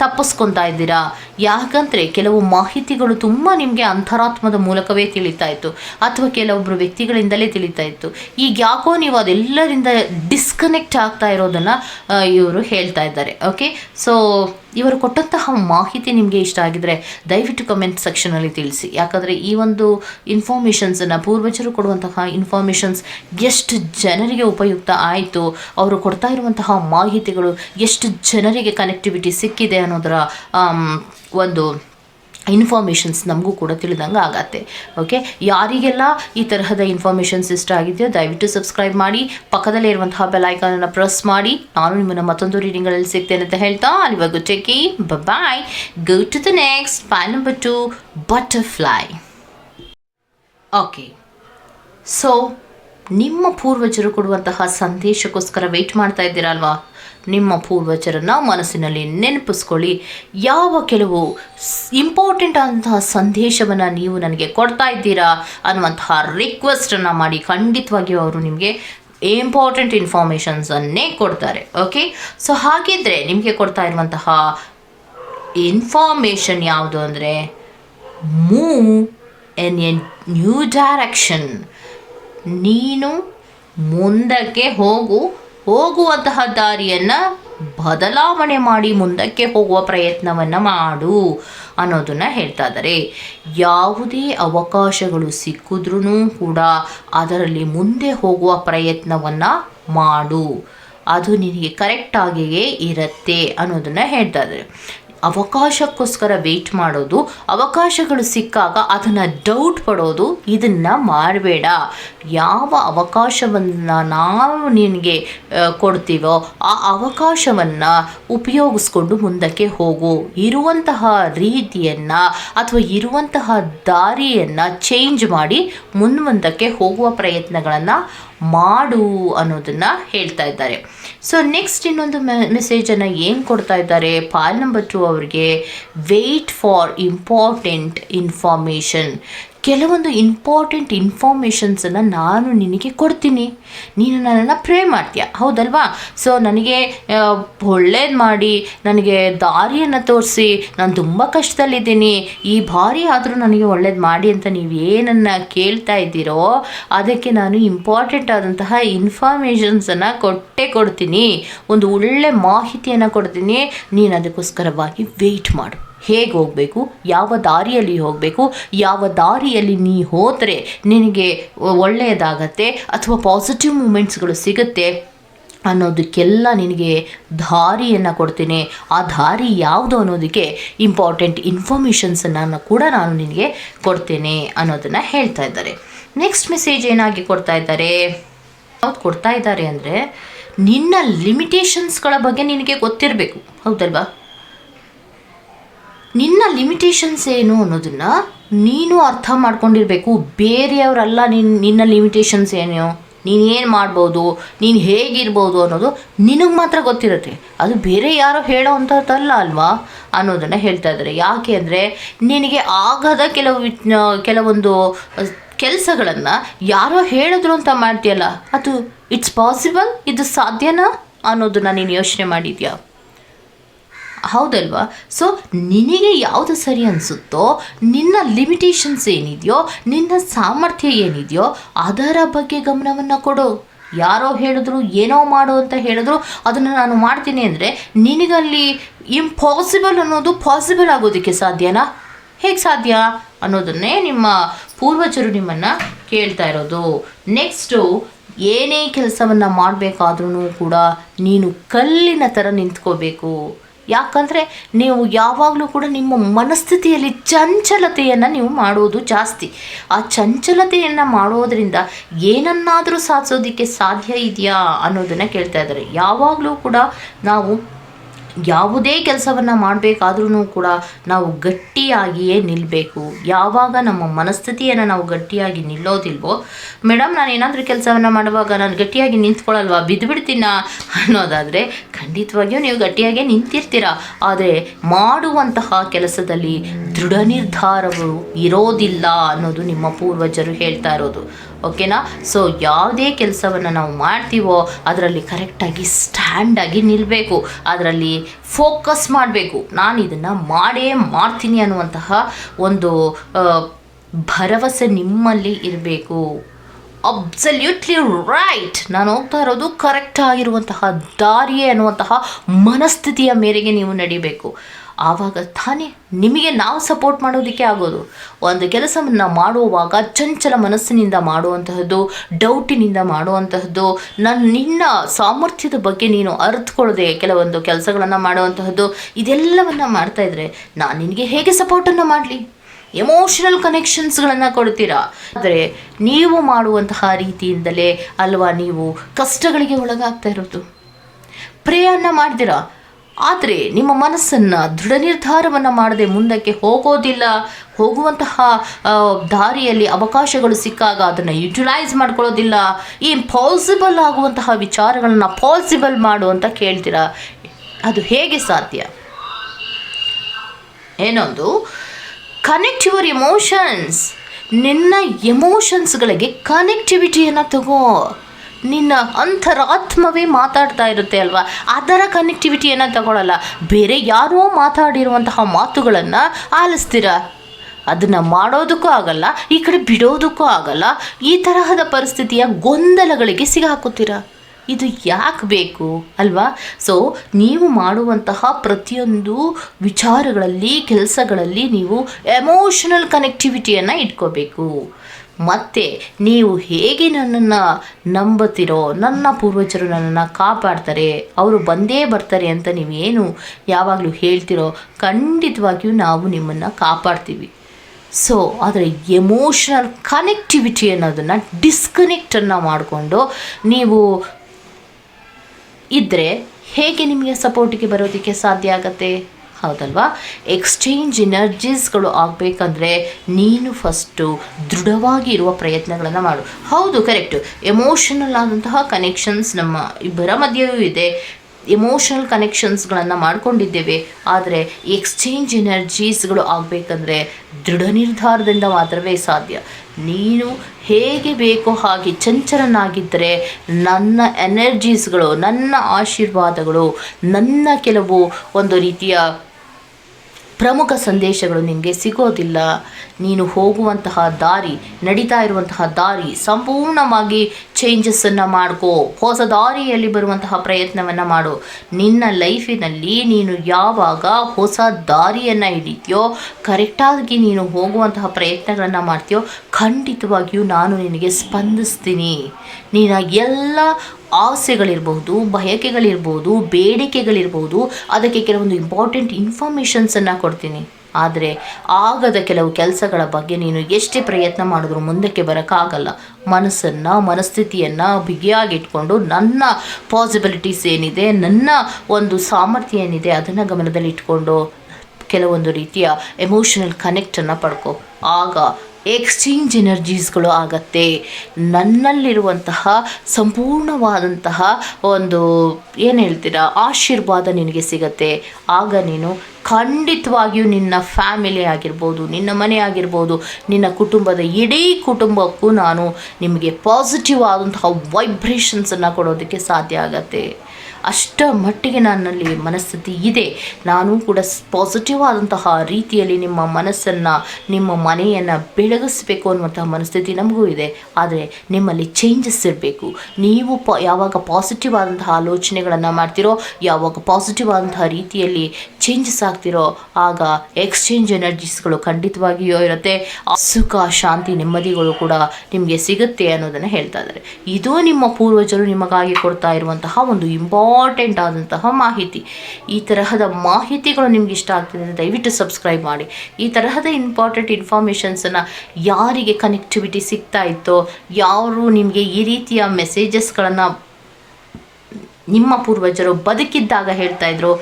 ತಪ್ಪಿಸ್ಕೊತಾ ಇದ್ದೀರಾ? ಯಾಕಂದರೆ ಕೆಲವು ಮಾಹಿತಿಗಳು ತುಂಬ ನಿಮಗೆ ಅಂತರಾತ್ಮದ ಮೂಲಕವೇ ತಿಳಿತಾ ಇತ್ತು. ಅಥವಾ ಕೆಲವೊಬ್ಬರು ವ್ಯಕ್ತಿಗಳಿಂದಲೇ ತಿಳಿತಾ ಇತ್ತು. ಈಗ ಯಾಕೋ ನೀವು ಅದೆಲ್ಲರಿಂದ ಡಿಸ್ಕನೆಕ್ಟ್ ಆಗ್ತಾ ಇರೋದನ್ನು ಇವರು ಹೇಳ್ತಾ ಇದ್ದಾರೆ. ಓಕೆ ಸೊ ಇವರು ಕೊಟ್ಟಂತಹ ಮಾಹಿತಿ ನಿಮಗೆ ಇಷ್ಟ ಆಗಿದ್ರೆ ದಯವಿಟ್ಟು ಕಮೆಂಟ್ ಸೆಕ್ಷನಲ್ಲಿ ತಿಳಿಸಿ. ಯಾಕಂದರೆ ಈ ಒಂದು ಇನ್ಫಾರ್ಮೇಷನ್ಸನ್ನು ಪೂರ್ವಜರು ಕೊಡುವಂತಹ ಇನ್ಫಾರ್ಮೇಷನ್ಸ್ ಎಷ್ಟು ಜನರಿಗೆ ಉಪಯುಕ್ತ ಆಯಿತು, ಅವರು ಕೊಡ್ತಾ ಇರುವಂತಹ ಮಾಹಿತಿಗಳು ಎಷ್ಟು ಜನರಿಗೆ ಕನೆಕ್ಟಿವಿಟಿ ಸಿಕ್ಕಿದೆ ಅನ್ನೋದರ ಒಂದು ಇನ್ಫಾರ್ಮೇಷನ್ಸ್ ನಮಗೂ ಕೂಡ ತಿಳಿದಂಗೆ ಆಗತ್ತೆ. ಓಕೆ ಯಾರಿಗೆಲ್ಲ ಈ ತರಹದ ಇನ್ಫಾರ್ಮೇಷನ್ಸ್ ಇಷ್ಟ ಆಗಿದೆಯೋ ದಯವಿಟ್ಟು ಸಬ್ಸ್ಕ್ರೈಬ್ ಮಾಡಿ, ಪಕ್ಕದಲ್ಲೇ ಇರುವಂತಹ ಬೆಲ್ ಐಕಾನನ್ನು ಪ್ರೆಸ್ ಮಾಡಿ, ನಾನು ನಿಮ್ಮನ್ನು ಮತ್ತೊಂದು ರೀಡಿಂಗ್ಗಳಲ್ಲಿ ಸಿಗ್ತೇನೆ ಅಂತ ಹೇಳ್ತಾ ಅಲ್ಲಿವರೆಗೂ ಬ bye go to the next pile number two butterfly okay so ನಿಮ್ಮ ಪೂರ್ವಜರು ಕೊಡುವಂತಹ ಸಂದೇಶಕ್ಕೋಸ್ಕರ ವೆಯ್ಟ್ ಮಾಡ್ತಾ ಇದ್ದೀರಲ್ವಾ? ನಿಮ್ಮ ಪೂರ್ವಜರನ್ನು ಮನಸ್ಸಿನಲ್ಲಿ ನೆನಪಿಸ್ಕೊಳ್ಳಿ. ಯಾವ ಕೆಲವು ಇಂಪಾರ್ಟೆಂಟ್ ಆದಂತಹ ಸಂದೇಶವನ್ನು ನೀವು ನನಗೆ ಕೊಡ್ತಾ ಇದ್ದೀರಾ ಅನ್ನುವಂತಹ ರಿಕ್ವೆಸ್ಟನ್ನು ಮಾಡಿ ಖಂಡಿತವಾಗಿಯೂ ಅವರು ನಿಮಗೆ ಇಂಪಾರ್ಟೆಂಟ್ ಇನ್ಫಾರ್ಮೇಷನ್ಸನ್ನೇ ಕೊಡ್ತಾರೆ ಓಕೆ ಸೊ ಹಾಗಿದ್ದರೆ ನಿಮಗೆ ಕೊಡ್ತಾ ಇರುವಂತಹ ಇನ್ಫಾರ್ಮೇಷನ್ ಯಾವುದು ಅಂದರೆ move in a new direction ನೀನು ಮುಂದಕ್ಕೆ ಹೋಗು, ಹೋಗುವಂತಹ ದಾರಿಯನ್ನು ಬದಲಾವಣೆ ಮಾಡಿ ಮುಂದಕ್ಕೆ ಹೋಗುವ ಪ್ರಯತ್ನವನ್ನು ಮಾಡು ಅನ್ನೋದನ್ನು ಹೇಳ್ತಾ ಇದ್ದಾರೆ ಯಾವುದೇ ಅವಕಾಶಗಳು ಸಿಕ್ಕಿದ್ರೂ ಕೂಡ ಅದರಲ್ಲಿ ಮುಂದೆ ಹೋಗುವ ಪ್ರಯತ್ನವನ್ನು ಮಾಡು. ಅದು ನಿನಗೆ ಕರೆಕ್ಟಾಗಿಯೇ ಇರುತ್ತೆ ಅನ್ನೋದನ್ನು ಹೇಳ್ತಾ ಇದ್ದಾರೆ ಅವಕಾಶಕ್ಕೋಸ್ಕರ ವೆಯ್ಟ್ ಮಾಡೋದು, ಅವಕಾಶಗಳು ಸಿಕ್ಕಾಗ ಅದನ್ನು ಡೌಟ್ ಪಡೋದು, ಇದನ್ನು ಮಾಡಬೇಡ. ಯಾವ ಅವಕಾಶವನ್ನು ನಾವು ನಿನಗೆ ಕೊಡ್ತೀವೋ ಆ ಅವಕಾಶವನ್ನು ಉಪಯೋಗಿಸ್ಕೊಂಡು ಮುಂದಕ್ಕೆ ಹೋಗು. ಇರುವಂತಹ ರೀತಿಯನ್ನು ಅಥವಾ ಇರುವಂತಹ ದಾರಿಯನ್ನು ಚೇಂಜ್ ಮಾಡಿ ಮುಂದಕ್ಕೆ ಹೋಗುವ ಪ್ರಯತ್ನಗಳನ್ನು ಮಾಡು ಅನ್ನೋದನ್ನು ಹೇಳ್ತಾ ಇದ್ದಾರೆ. ಸೊ ನೆಕ್ಸ್ಟ್ ಇನ್ನೊಂದು ಮೆಸೇಜನ್ನು ಏನು ಕೊಡ್ತಾ ಇದ್ದಾರೆ? ಪಾಲ್ ನಂಬರ್ ಟು ಅವರಿಗೆ ವೆಯ್ಟ್ ಫಾರ್ ಇಂಪಾರ್ಟೆಂಟ್ ಇನ್ಫಾರ್ಮೇಷನ್ ಕೆಲವೊಂದು ಇಂಪಾರ್ಟೆಂಟ್ ಇನ್ಫಾರ್ಮೇಷನ್ಸನ್ನು ನಾನು ನಿನಗೆ ಕೊಡ್ತೀನಿ. ನೀನು ನನ್ನನ್ನು ಪ್ರೇ ಮಾಡ್ತೀಯ. ಹೌದಲ್ವಾ? ಸೊ ನನಗೆ ಒಳ್ಳೇದು ಮಾಡಿ, ನನಗೆ ದಾರಿಯನ್ನು ತೋರಿಸಿ, ನಾನು ತುಂಬ ಕಷ್ಟದಲ್ಲಿದ್ದೀನಿ. ಈ ಬಾರಿ ಆದರೂ ನನಗೆ ಒಳ್ಳೇದು ಮಾಡಿ ಅಂತ ನೀವು ಏನನ್ನು ಕೇಳ್ತಾ ಇದ್ದೀರೋ, ಅದಕ್ಕೆ ನಾನು ಇಂಪಾರ್ಟೆಂಟ್ ಆದಂತಹ ಇನ್ಫಾರ್ಮೇಷನ್ಸನ್ನು ಕೊಟ್ಟೇ ಕೊಡ್ತೀನಿ. ಒಂದು ಒಳ್ಳೆ ಮಾಹಿತಿಯನ್ನು ಕೊಡ್ತೀನಿ. ನೀನು ಅದಕ್ಕೋಸ್ಕರವಾಗಿ ವೆಯ್ಟ್ ಮಾಡು. ಹೇಗೆ ಹೋಗಬೇಕು? ಯಾವ ದಾರಿಯಲ್ಲಿ ಹೋಗಬೇಕು? ಯಾವ ದಾರಿಯಲ್ಲಿ ನೀ ಹೋದರೆ ನಿನಗೆ ಒಳ್ಳೆಯದಾಗತ್ತೆ ಅಥವಾ ಪಾಸಿಟಿವ್ ಮೂಮೆಂಟ್ಸ್ಗಳು ಸಿಗುತ್ತೆ ಅನ್ನೋದಕ್ಕೆಲ್ಲ ನಿನಗೆ ದಾರಿಯನ್ನು ಕೊಡ್ತೀನಿ. ಆ ದಾರಿ ಯಾವುದು ಅನ್ನೋದಕ್ಕೆ ಇಂಪಾರ್ಟೆಂಟ್ ಇನ್ಫಾರ್ಮೇಷನ್ಸನ್ನು ಕೂಡ ನಾನು ನಿನಗೆ ಕೊಡ್ತೇನೆ ಅನ್ನೋದನ್ನು ಹೇಳ್ತಾ ಇದ್ದಾರೆ. ನೆಕ್ಸ್ಟ್ ಮೆಸೇಜ್ ಏನಾಗಿ ಕೊಡ್ತಾ ಇದ್ದಾರೆ? ಯಾವ್ದು ಕೊಡ್ತಾ ಇದ್ದಾರೆ ಅಂದರೆ ನಿನ್ನ ಲಿಮಿಟೇಷನ್ಸ್ಗಳ ಬಗ್ಗೆ ನಿನಗೆ ಗೊತ್ತಿರಬೇಕು. ಹೌದಲ್ವಾ? ನಿನ್ನ ಲಿಮಿಟೇಷನ್ಸ್ ಏನು ಅನ್ನೋದನ್ನ ನೀನು ಅರ್ಥ ಮಾಡ್ಕೊಂಡಿರಬೇಕು. ಬೇರೆಯವರಲ್ಲ ನಿನ್ನ ನಿನ್ನ ಲಿಮಿಟೇಷನ್ಸ್ ಏನು? ನೀನು ಏನು ಮಾಡ್ಬೋದು? ನೀನು ಹೇಗಿರ್ಬೋದು ಅನ್ನೋದು ನಿನಗೆ ಮಾತ್ರ ಗೊತ್ತಿರುತ್ತೆ. ಅದು ಬೇರೆ ಯಾರೋ ಹೇಳೋ ಅಂಥದ್ದಲ್ಲ ಅಲ್ವಾ? ಅನ್ನೋದನ್ನು ಹೇಳ್ತಾ ಇದ್ದಾರೆ ಯಾಕೆ ಅಂದರೆ ನಿನಗೆ ಆಗದ ಕೆಲವು ಕೆಲವೊಂದು ಕೆಲಸಗಳನ್ನು ಯಾರೋ ಹೇಳಿದ್ರು ಅಂತ ಮಾಡ್ತೀಯಲ್ಲ, ಅದು ಇಟ್ಸ್ ಪಾಸಿಬಲ್ ಇದು ಸಾಧ್ಯನಾ? ಅನ್ನೋದನ್ನು ನೀನು ಯೋಚನೆ ಮಾಡಿದ್ಯಾ? ಹೌದಲ್ವಾ? ಸೊ ನಿನಗೆ ಯಾವುದು ಸರಿ ಅನಿಸುತ್ತೋ, ನಿನ್ನ ಲಿಮಿಟೇಷನ್ಸ್ ಏನಿದೆಯೋ, ನಿನ್ನ ಸಾಮರ್ಥ್ಯ ಏನಿದೆಯೋ, ಅದರ ಬಗ್ಗೆ ಗಮನವನ್ನು ಕೊಡು. ಯಾರೋ ಹೇಳಿದ್ರು, ಏನೋ ಮಾಡು ಅಂತ ಹೇಳಿದ್ರು, ಅದನ್ನು ನಾನು ಮಾಡ್ತೀನಿ ಅಂದರೆ ನಿನಗಲ್ಲಿ ಇಂಪಾಸಿಬಲ್ ಅನ್ನೋದು ಪಾಸಿಬಲ್ ಆಗೋದಕ್ಕೆ ಸಾಧ್ಯನಾ? ಹೇಗೆ ಸಾಧ್ಯ? ಅನ್ನೋದನ್ನೇ ನಿಮ್ಮ ಪೂರ್ವಜರು ನಿಮ್ಮನ್ನು ಕೇಳ್ತಾ ಇರೋದು. ನೆಕ್ಸ್ಟು ಏನೇ ಕೆಲಸವನ್ನು ಮಾಡಬೇಕಾದ್ರೂ ಕೂಡ ನೀನು ಕಲ್ಲಿನ ಥರ ನಿಂತ್ಕೋಬೇಕು. ಯಾಕಂದರೆ ನೀವು ಯಾವಾಗಲೂ ಕೂಡ ನಿಮ್ಮ ಮನಸ್ಥಿತಿಯಲ್ಲಿ ಚಂಚಲತೆಯನ್ನು ನೀವು ಮಾಡೋದು ಜಾಸ್ತಿ. ಆ ಚಂಚಲತೆಯನ್ನು ಮಾಡೋದರಿಂದ ಏನನ್ನಾದರೂ ಸಾಧಿಸೋದಕ್ಕೆ ಸಾಧ್ಯ ಇದೆಯಾ ಅನ್ನೋದನ್ನು ಕೇಳ್ತಾ ಇದ್ದಾರೆ. ಯಾವಾಗಲೂ ಕೂಡ ನಾವು ಯಾವುದೇ ಕೆಲಸವನ್ನು ಮಾಡಬೇಕಾದ್ರೂ ಕೂಡ ನಾವು ಗಟ್ಟಿಯಾಗಿಯೇ ನಿಲ್ಲಬೇಕು ಯಾವಾಗ ನಮ್ಮ ಮನಸ್ಥಿತಿಯನ್ನು ನಾವು ಗಟ್ಟಿಯಾಗಿ ನಿಲ್ಲೋದಿಲ್ವೋ ಮೇಡಮ್ ನಾನು ಏನಾದರೂ ಕೆಲಸವನ್ನು ಮಾಡುವಾಗ ನಾನು ಗಟ್ಟಿಯಾಗಿ ನಿಂತ್ಕೊಳ್ಳಲ್ವಾ ಬಿದ್ದುಬಿಡ್ತೀನ? ಅನ್ನೋದಾದರೆ, ಖಂಡಿತವಾಗಿಯೂ ನೀವು ಗಟ್ಟಿಯಾಗೇ ನಿಂತಿರ್ತೀರ. ಆದರೆ ಮಾಡುವಂತಹ ಕೆಲಸದಲ್ಲಿ ದೃಢ ನಿರ್ಧಾರವು ಇರೋದಿಲ್ಲ ಅನ್ನೋದು ನಿಮ್ಮ ಪೂರ್ವಜರು ಹೇಳ್ತಾ ಇರೋದು. ಓಕೆನಾ? ಸೊ ಯಾವುದೇ ಕೆಲಸವನ್ನು ನಾವು ಮಾಡ್ತೀವೋ, ಅದರಲ್ಲಿ ಕರೆಕ್ಟಾಗಿ ಸ್ಟ್ಯಾಂಡಾಗಿ ನಿಲ್ಲಬೇಕು ಅದರಲ್ಲಿ ಫೋಕಸ್ ಮಾಡಬೇಕು. ನಾನು ಇದನ್ನು ಮಾಡೇ ಮಾಡ್ತೀನಿ ಅನ್ನುವಂತಹ ಒಂದು ಭರವಸೆ ನಿಮ್ಮಲ್ಲಿ ಇರಬೇಕು. ಅಬ್ಸಲ್ಯೂಟ್ಲಿ ರೈಟ್ ನಾನು ಹೋಗ್ತಾ ಇರೋದು ಕರೆಕ್ಟ್ ಆಗಿರುವಂತಹ ದಾರಿಯೇ ಅನ್ನುವಂತಹ ಮನಸ್ಥಿತಿಯ ಮೇರೆಗೆ ನೀವು ನಡಿಬೇಕು. ಆವಾಗ ತಾನೇ ನಿಮಗೆ ನಾವು ಸಪೋರ್ಟ್ ಮಾಡೋದಕ್ಕೆ ಆಗೋದು. ಒಂದು ಕೆಲಸವನ್ನು ಮಾಡುವಾಗ ಚಂಚಲ ಮನಸ್ಸಿನಿಂದ ಮಾಡುವಂತಹದ್ದು ಡೌಟಿನಿಂದ ಮಾಡುವಂತಹದ್ದು ನನ್ನ ನಿನ್ನ ಸಾಮರ್ಥ್ಯದ ಬಗ್ಗೆ ನೀನು ಅರ್ಥಕೊಳ್ಳದೆ ಕೆಲವೊಂದು ಕೆಲಸಗಳನ್ನು ಮಾಡುವಂತಹದ್ದು, ಇದೆಲ್ಲವನ್ನು ಮಾಡ್ತಾ ಇದ್ರೆ ನಾನು ನಿನಗೆ ಹೇಗೆ ಸಪೋರ್ಟನ್ನು ಮಾಡಲಿ? ಎಮೋಷನಲ್ ಕನೆಕ್ಷನ್ಸ್ಗಳನ್ನು ಕೊಡ್ತೀರಾ? ಆದರೆ ನೀವು ಮಾಡುವಂತಹ ರೀತಿಯಿಂದಲೇ ಅಲ್ವಾ ನೀವು ಕಷ್ಟಗಳಿಗೆ ಒಳಗಾಗ್ತಾ ಇರೋದು? ಪ್ರೇಯನ್ನ ಮಾಡ್ತೀರಾ? ಆದರೆ ನಿಮ್ಮ ಮನಸ್ಸನ್ನು ದೃಢ ನಿರ್ಧಾರವನ್ನು ಮಾಡದೆ ಮುಂದಕ್ಕೆ ಹೋಗೋದಿಲ್ಲ. ಹೋಗುವಂತಹ ದಾರಿಯಲ್ಲಿ ಅವಕಾಶಗಳು ಸಿಕ್ಕಾಗ ಅದನ್ನು ಯುಟಿಲೈಸ್ ಮಾಡ್ಕೊಳ್ಳೋದಿಲ್ಲ. ಈ ಪಾಸಿಬಲ್ ಆಗುವಂತಹ ವಿಚಾರಗಳನ್ನು ಪಾಸಿಬಲ್ ಮಾಡು ಅಂತ ಕೇಳ್ತೀರಾ? ಅದು ಹೇಗೆ ಸಾಧ್ಯ? ಏನೊಂದು ಕನೆಕ್ಟ್ ಯುವರ್ ಎಮೋಷನ್ಸ್ ನಿನ್ನ ಎಮೋಷನ್ಸ್ಗಳಿಗೆ ಕನೆಕ್ಟಿವಿಟಿಯನ್ನು ತಗೋ. ನಿನ್ನ ಅಂತರಾತ್ಮವೇ ಮಾತಾಡ್ತಾ ಇರುತ್ತೆ ಅಲ್ವಾ? ಅದರ ಕನೆಕ್ಟಿವಿಟಿಯನ್ನು ತಗೊಳ್ಳಲ್ಲ ಬೇರೆ ಯಾರೋ ಮಾತಾಡಿರುವಂತಹ ಮಾತುಗಳನ್ನು ಆಲಿಸ್ತೀರ? ಅದನ್ನು ಮಾಡೋದಕ್ಕೂ ಆಗಲ್ಲ, ಈ ಕಡೆ ಬಿಡೋದಕ್ಕೂ ಆಗಲ್ಲ, ಈ ತರಹದ ಪರಿಸ್ಥಿತಿಯ ಗೊಂದಲಗಳಿಗೆ ಸಿಗಾಕೋತೀರ ಇದು ಯಾಕೆ ಬೇಕು, ಅಲ್ವಾ? ಸೊ ನೀವು ಮಾಡುವಂತಹ ಪ್ರತಿಯೊಂದು ವಿಚಾರಗಳಲ್ಲಿ, ಕೆಲಸಗಳಲ್ಲಿ ನೀವು ಎಮೋಷನಲ್ ಕನೆಕ್ಟಿವಿಟಿಯನ್ನು ಇಟ್ಕೋಬೇಕು. ಮತ್ತು ನೀವು ಹೇಗೆ ನನ್ನನ್ನು ನಂಬುತ್ತೀರೋ, ನನ್ನ ಪೂರ್ವಜರು ನನ್ನನ್ನು ಕಾಪಾಡ್ತಾರೆ, ಅವರು ಬಂದೇ ಬರ್ತಾರೆ ಅಂತ ನೀವೇನು ಯಾವಾಗಲೂ ಹೇಳ್ತಿರೋ, ಖಂಡಿತವಾಗಿಯೂ ನಾವು ನಿಮ್ಮನ್ನು ಕಾಪಾಡ್ತೀವಿ. ಸೊ ಆದರೆ ಎಮೋಷನಲ್ ಕನೆಕ್ಟಿವಿಟಿ ಅನ್ನೋದನ್ನು ಡಿಸ್ಕನೆಕ್ಟನ್ನು ಮಾಡಿಕೊಂಡು ನೀವು ಇದ್ದರೆ ಹೇಗೆ ನಿಮಗೆ ಸಪೋರ್ಟಿಗೆ ಬರೋದಕ್ಕೆ ಸಾಧ್ಯ ಆಗತ್ತೆ? ಹೌದಲ್ವಾ? ಎಕ್ಸ್ಚೇಂಜ್ ಎನರ್ಜೀಸ್ಗಳು ಆಗಬೇಕಂದ್ರೆ ನೀನು ಫಸ್ಟು ದೃಢವಾಗಿ ಇರುವ ಪ್ರಯತ್ನಗಳನ್ನು ಮಾಡು. ಹೌದು ಕರೆಕ್ಟ್ ಎಮೋಷನಲ್ ಆದಂತಹ ಕನೆಕ್ಷನ್ಸ್ ನಮ್ಮ ಇಬ್ಬರ ಮಧ್ಯೆಯೂ ಇದೆ. ಎಮೋಷನಲ್ ಕನೆಕ್ಷನ್ಸ್ಗಳನ್ನು ಮಾಡ್ಕೊಂಡಿದ್ದೇವೆ. ಆದರೆ ಎಕ್ಸ್ಚೇಂಜ್ ಎನರ್ಜೀಸ್ಗಳು ಆಗಬೇಕಂದ್ರೆ ದೃಢ ನಿರ್ಧಾರದಿಂದ ಮಾತ್ರವೇ ಸಾಧ್ಯ. ನೀನು ಹೇಗೆ ಬೇಕೋ ಹಾಗೆ ಚಂಚಲನಾಗಿದ್ದರೆ ನನ್ನ ಎನರ್ಜೀಸ್ಗಳು ನನ್ನ ಆಶೀರ್ವಾದಗಳು, ನನ್ನ ಕೆಲವು ಒಂದು ರೀತಿಯ ಪ್ರಮುಖ ಸಂದೇಶಗಳು ನಿಮಗೆ ಸಿಗೋದಿಲ್ಲ. ನೀನು ಹೋಗುವಂತಹ ದಾರಿ, ನಡೀತಾ ಇರುವಂತಹ ದಾರಿ ಸಂಪೂರ್ಣವಾಗಿ ಚೇಂಜಸ್ಸನ್ನು ಮಾಡ್ಕೋ. ಹೊಸ ದಾರಿಯಲ್ಲಿ ಬರುವಂತಹ ಪ್ರಯತ್ನವನ್ನು ಮಾಡು. ನಿನ್ನ ಲೈಫಿನಲ್ಲಿ ನೀನು ಯಾವಾಗ ಹೊಸ ದಾರಿಯನ್ನು ಹಿಡಿತೀಯೋ ಕರೆಕ್ಟಾಗಿ ನೀನು ಹೋಗುವಂತಹ ಪ್ರಯತ್ನಗಳನ್ನು ಮಾಡ್ತೀಯೋ, ಖಂಡಿತವಾಗಿಯೂ ನಾನು ನಿನಗೆ ಸ್ಪಂದಿಸ್ತೀನಿ. ನಿನ್ನ ಎಲ್ಲ ಆಸೆಗಳಿರ್ಬೋದು, ಬಯಕೆಗಳಿರ್ಬೋದು, ಬೇಡಿಕೆಗಳಿರ್ಬೋದು, ಅದಕ್ಕೆ ಕೆಲವೊಂದು ಇಂಪಾರ್ಟೆಂಟ್ ಇನ್ಫಾರ್ಮೇಷನ್ಸನ್ನು ಕೊಡ್ತೀನಿ. ಆದರೆ ಆಗದ ಕೆಲವು ಕೆಲಸಗಳ ಬಗ್ಗೆ ನೀನು ಎಷ್ಟೇ ಪ್ರಯತ್ನ ಮಾಡಿದ್ರೂ ಮುಂದಕ್ಕೆ ಬರೋಕ್ಕಾಗಲ್ಲ. ಮನಸ್ಸನ್ನು, ಮನಸ್ಥಿತಿಯನ್ನು ಬಿಗಿಯಾಗಿಟ್ಕೊಂಡು ನನ್ನ ಪಾಸಿಬಿಲಿಟೀಸ್ ಏನಿದೆ, ನನ್ನ ಒಂದು ಸಾಮರ್ಥ್ಯ ಏನಿದೆ ಅದನ್ನು ಗಮನದಲ್ಲಿಟ್ಕೊಂಡು ಕೆಲವೊಂದು ರೀತಿಯ ಎಮೋಷನಲ್ ಕನೆಕ್ಟನ್ನು ಪಡ್ಕೊ. ಆಗ ಎಕ್ಸ್ಚೇಂಜ್ ಎನರ್ಜೀಸ್ಗಳು ಆಗತ್ತೆ. ನನ್ನಲ್ಲಿರುವಂತಹ ಸಂಪೂರ್ಣವಾದಂತಹ ಒಂದು, ಏನು ಹೇಳ್ತೀರಾ, ಆಶೀರ್ವಾದ ನಿನಗೆ ಸಿಗತ್ತೆ. ಆಗ ನೀನು ಖಂಡಿತವಾಗಿಯೂ ನಿನ್ನ ಫ್ಯಾಮಿಲಿ ಆಗಿರ್ಬೋದು, ನಿನ್ನ ಮನೆ ಆಗಿರ್ಬೋದು, ನಿನ್ನ ಕುಟುಂಬದ ಇಡೀ ಕುಟುಂಬಕ್ಕೂ ನಾನು ನಿಮಗೆ ಪಾಸಿಟಿವ್ ಆದಂತಹ ವೈಬ್ರೇಷನ್ಸನ್ನು ಕೊಡೋದಕ್ಕೆ ಸಾಧ್ಯ ಆಗತ್ತೆ. ಅಷ್ಟ ಮಟ್ಟಿಗೆ ನನ್ನಲ್ಲಿ ಮನಸ್ಥಿತಿ ಇದೆ. ನಾನು ಕೂಡ ಪಾಸಿಟಿವ್ ಆದಂತಹ ರೀತಿಯಲ್ಲಿ ನಿಮ್ಮ ಮನಸ್ಸನ್ನು, ನಿಮ್ಮ ಮನೆಯನ್ನು ಬೆಳಗಿಸ್ಬೇಕು ಅನ್ನುವಂತಹ ಮನಸ್ಥಿತಿ ನಮಗೂ ಇದೆ. ಆದರೆ ನಿಮ್ಮಲ್ಲಿ ಚೇಂಜಸ್ ಇರಬೇಕು. ನೀವು ಪ, ಯಾವಾಗ ಪಾಸಿಟಿವ್ ಆದಂತಹ ಆಲೋಚನೆಗಳನ್ನು ಮಾಡ್ತಿರೋ, ಯಾವಾಗ ಪಾಸಿಟಿವ್ ಆದಂತಹ ರೀತಿಯಲ್ಲಿ ಚೇಂಜಸ್ ಆಗ್ತಿರೋ ಆಗ ಎಕ್ಸ್ಚೇಂಜ್ ಎನರ್ಜೀಸ್ಗಳು ಖಂಡಿತವಾಗಿಯೂ ಇರುತ್ತೆ. ಸುಖ, ಶಾಂತಿ, ನೆಮ್ಮದಿಗಳು ಕೂಡ ನಿಮಗೆ ಸಿಗುತ್ತೆ ಅನ್ನೋದನ್ನು ಹೇಳ್ತಾ ಇದ್ದಾರೆ. ಇದು ನಿಮ್ಮ ಪೂರ್ವಜರು ನಿಮಗಾಗಿ ಕೊಡ್ತಾ ಇರುವಂತಹ ಒಂದು ಇಂಪಾರ್ಟೆಂಟ್ ಆದಂತಹ ಮಾಹಿತಿ. ಈ ತರಹದ ಮಾಹಿತಿಗಳು ನಿಮ್ಗೆ ಇಷ್ಟ ಆಗ್ತಿದೆ ಅಂದರೆ ದಯವಿಟ್ಟು ಸಬ್ಸ್ಕ್ರೈಬ್ ಮಾಡಿ. ಈ ತರಹದ ಇಂಪಾರ್ಟೆಂಟ್ ಇನ್ಫಾರ್ಮೇಷನ್ಸನ್ನು ಯಾರಿಗೆ ಕನೆಕ್ಟಿವಿಟಿ ಸಿಗ್ತಾ ಇತ್ತೋ, ಯಾರು ನಿಮಗೆ ಈ ರೀತಿಯ ಮೆಸೇಜಸ್ಗಳನ್ನು ನಿಮ್ಮ ಪೂರ್ವಜರು ಬದುಕಿದ್ದಾಗ ಹೇಳ್ತಾ ಇದ್ರು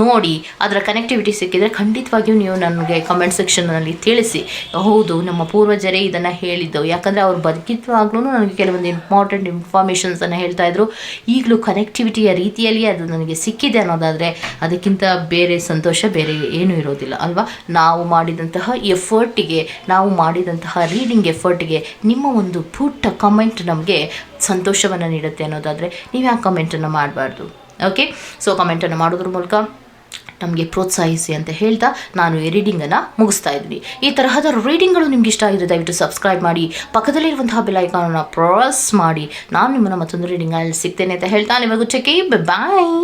ನೋಡಿ, ಅದರ ಕನೆಕ್ಟಿವಿಟಿ ಸಿಕ್ಕಿದರೆ ಖಂಡಿತವಾಗಿಯೂ ನೀವು ನನಗೆ ಕಮೆಂಟ್ ಸೆಕ್ಷನ್ನಲ್ಲಿ ತಿಳಿಸಿ. ಹೌದು, ನಮ್ಮ ಪೂರ್ವಜರೇ ಇದನ್ನು ಹೇಳಿದ್ದು. ಯಾಕಂದರೆ ಅವ್ರು ಬದುಕಿದ್ವಾಗ್ಲೂ ನನಗೆ ಕೆಲವೊಂದು ಇಂಪಾರ್ಟೆಂಟ್ ಇನ್ಫಾರ್ಮೇಷನ್ಸನ್ನು ಹೇಳ್ತಾ ಇದ್ರು. ಈಗಲೂ ಕನೆಕ್ಟಿವಿಟಿಯ ರೀತಿಯಲ್ಲಿ ಅದು ನನಗೆ ಸಿಕ್ಕಿದೆ ಅನ್ನೋದಾದರೆ ಅದಕ್ಕಿಂತ ಬೇರೆ ಸಂತೋಷ ಬೇರೆ ಏನೂ ಇರೋದಿಲ್ಲ, ಅಲ್ವಾ? ನಾವು ಮಾಡಿದಂತಹ ಎಫರ್ಟಿಗೆ ನಾವು ಮಾಡಿದಂತಹ ರೀಡಿಂಗ್ ಎಫರ್ಟಿಗೆ ನಿಮ್ಮ ಒಂದು ಪುಟ್ಟ ಕಮೆಂಟ್ ನಮಗೆ ಸಂತೋಷವನ್ನು ನೀಡುತ್ತೆ ಅನ್ನೋದಾದರೆ ನೀವು ಯಾಕೆ ಕಮೆಂಟನ್ನು ಮಾಡಬಾರ್ದು? ಓಕೆ ಸೊ ಕಮೆಂಟನ್ನು ಮಾಡೋದ್ರ ಮೂಲಕ ನಮಗೆ ಪ್ರೋತ್ಸಾಹಿಸಿ ಅಂತ ಹೇಳ್ತಾ ನಾನು ಈ ರೀಡಿಂಗನ್ನು ಮುಗಿಸ್ತಾ ಇದ್ದೀನಿ. ಈ ತರಹದ ರೀಡಿಂಗ್ಗಳು ನಿಮ್ಗೆ ಇಷ್ಟ ಆಗಿದ್ರೆ ದಯವಿಟ್ಟು ಸಬ್ಸ್ಕ್ರೈಬ್ ಮಾಡಿ, ಪಕ್ಕದಲ್ಲಿರುವಂತಹ ಬೆಲ್ ಪ್ರಾಸ್ ಮಾಡಿ. ನಾನು ನಿಮ್ಮನ್ನು ಮತ್ತೊಂದು ರೀಡಿಂಗಲ್ಲಿ ಸಿಗ್ತೇನೆ ಅಂತ ಹೇಳ್ತಾ, ನಿಮಗೂ ಚೆಕ್ ಬಾಯ್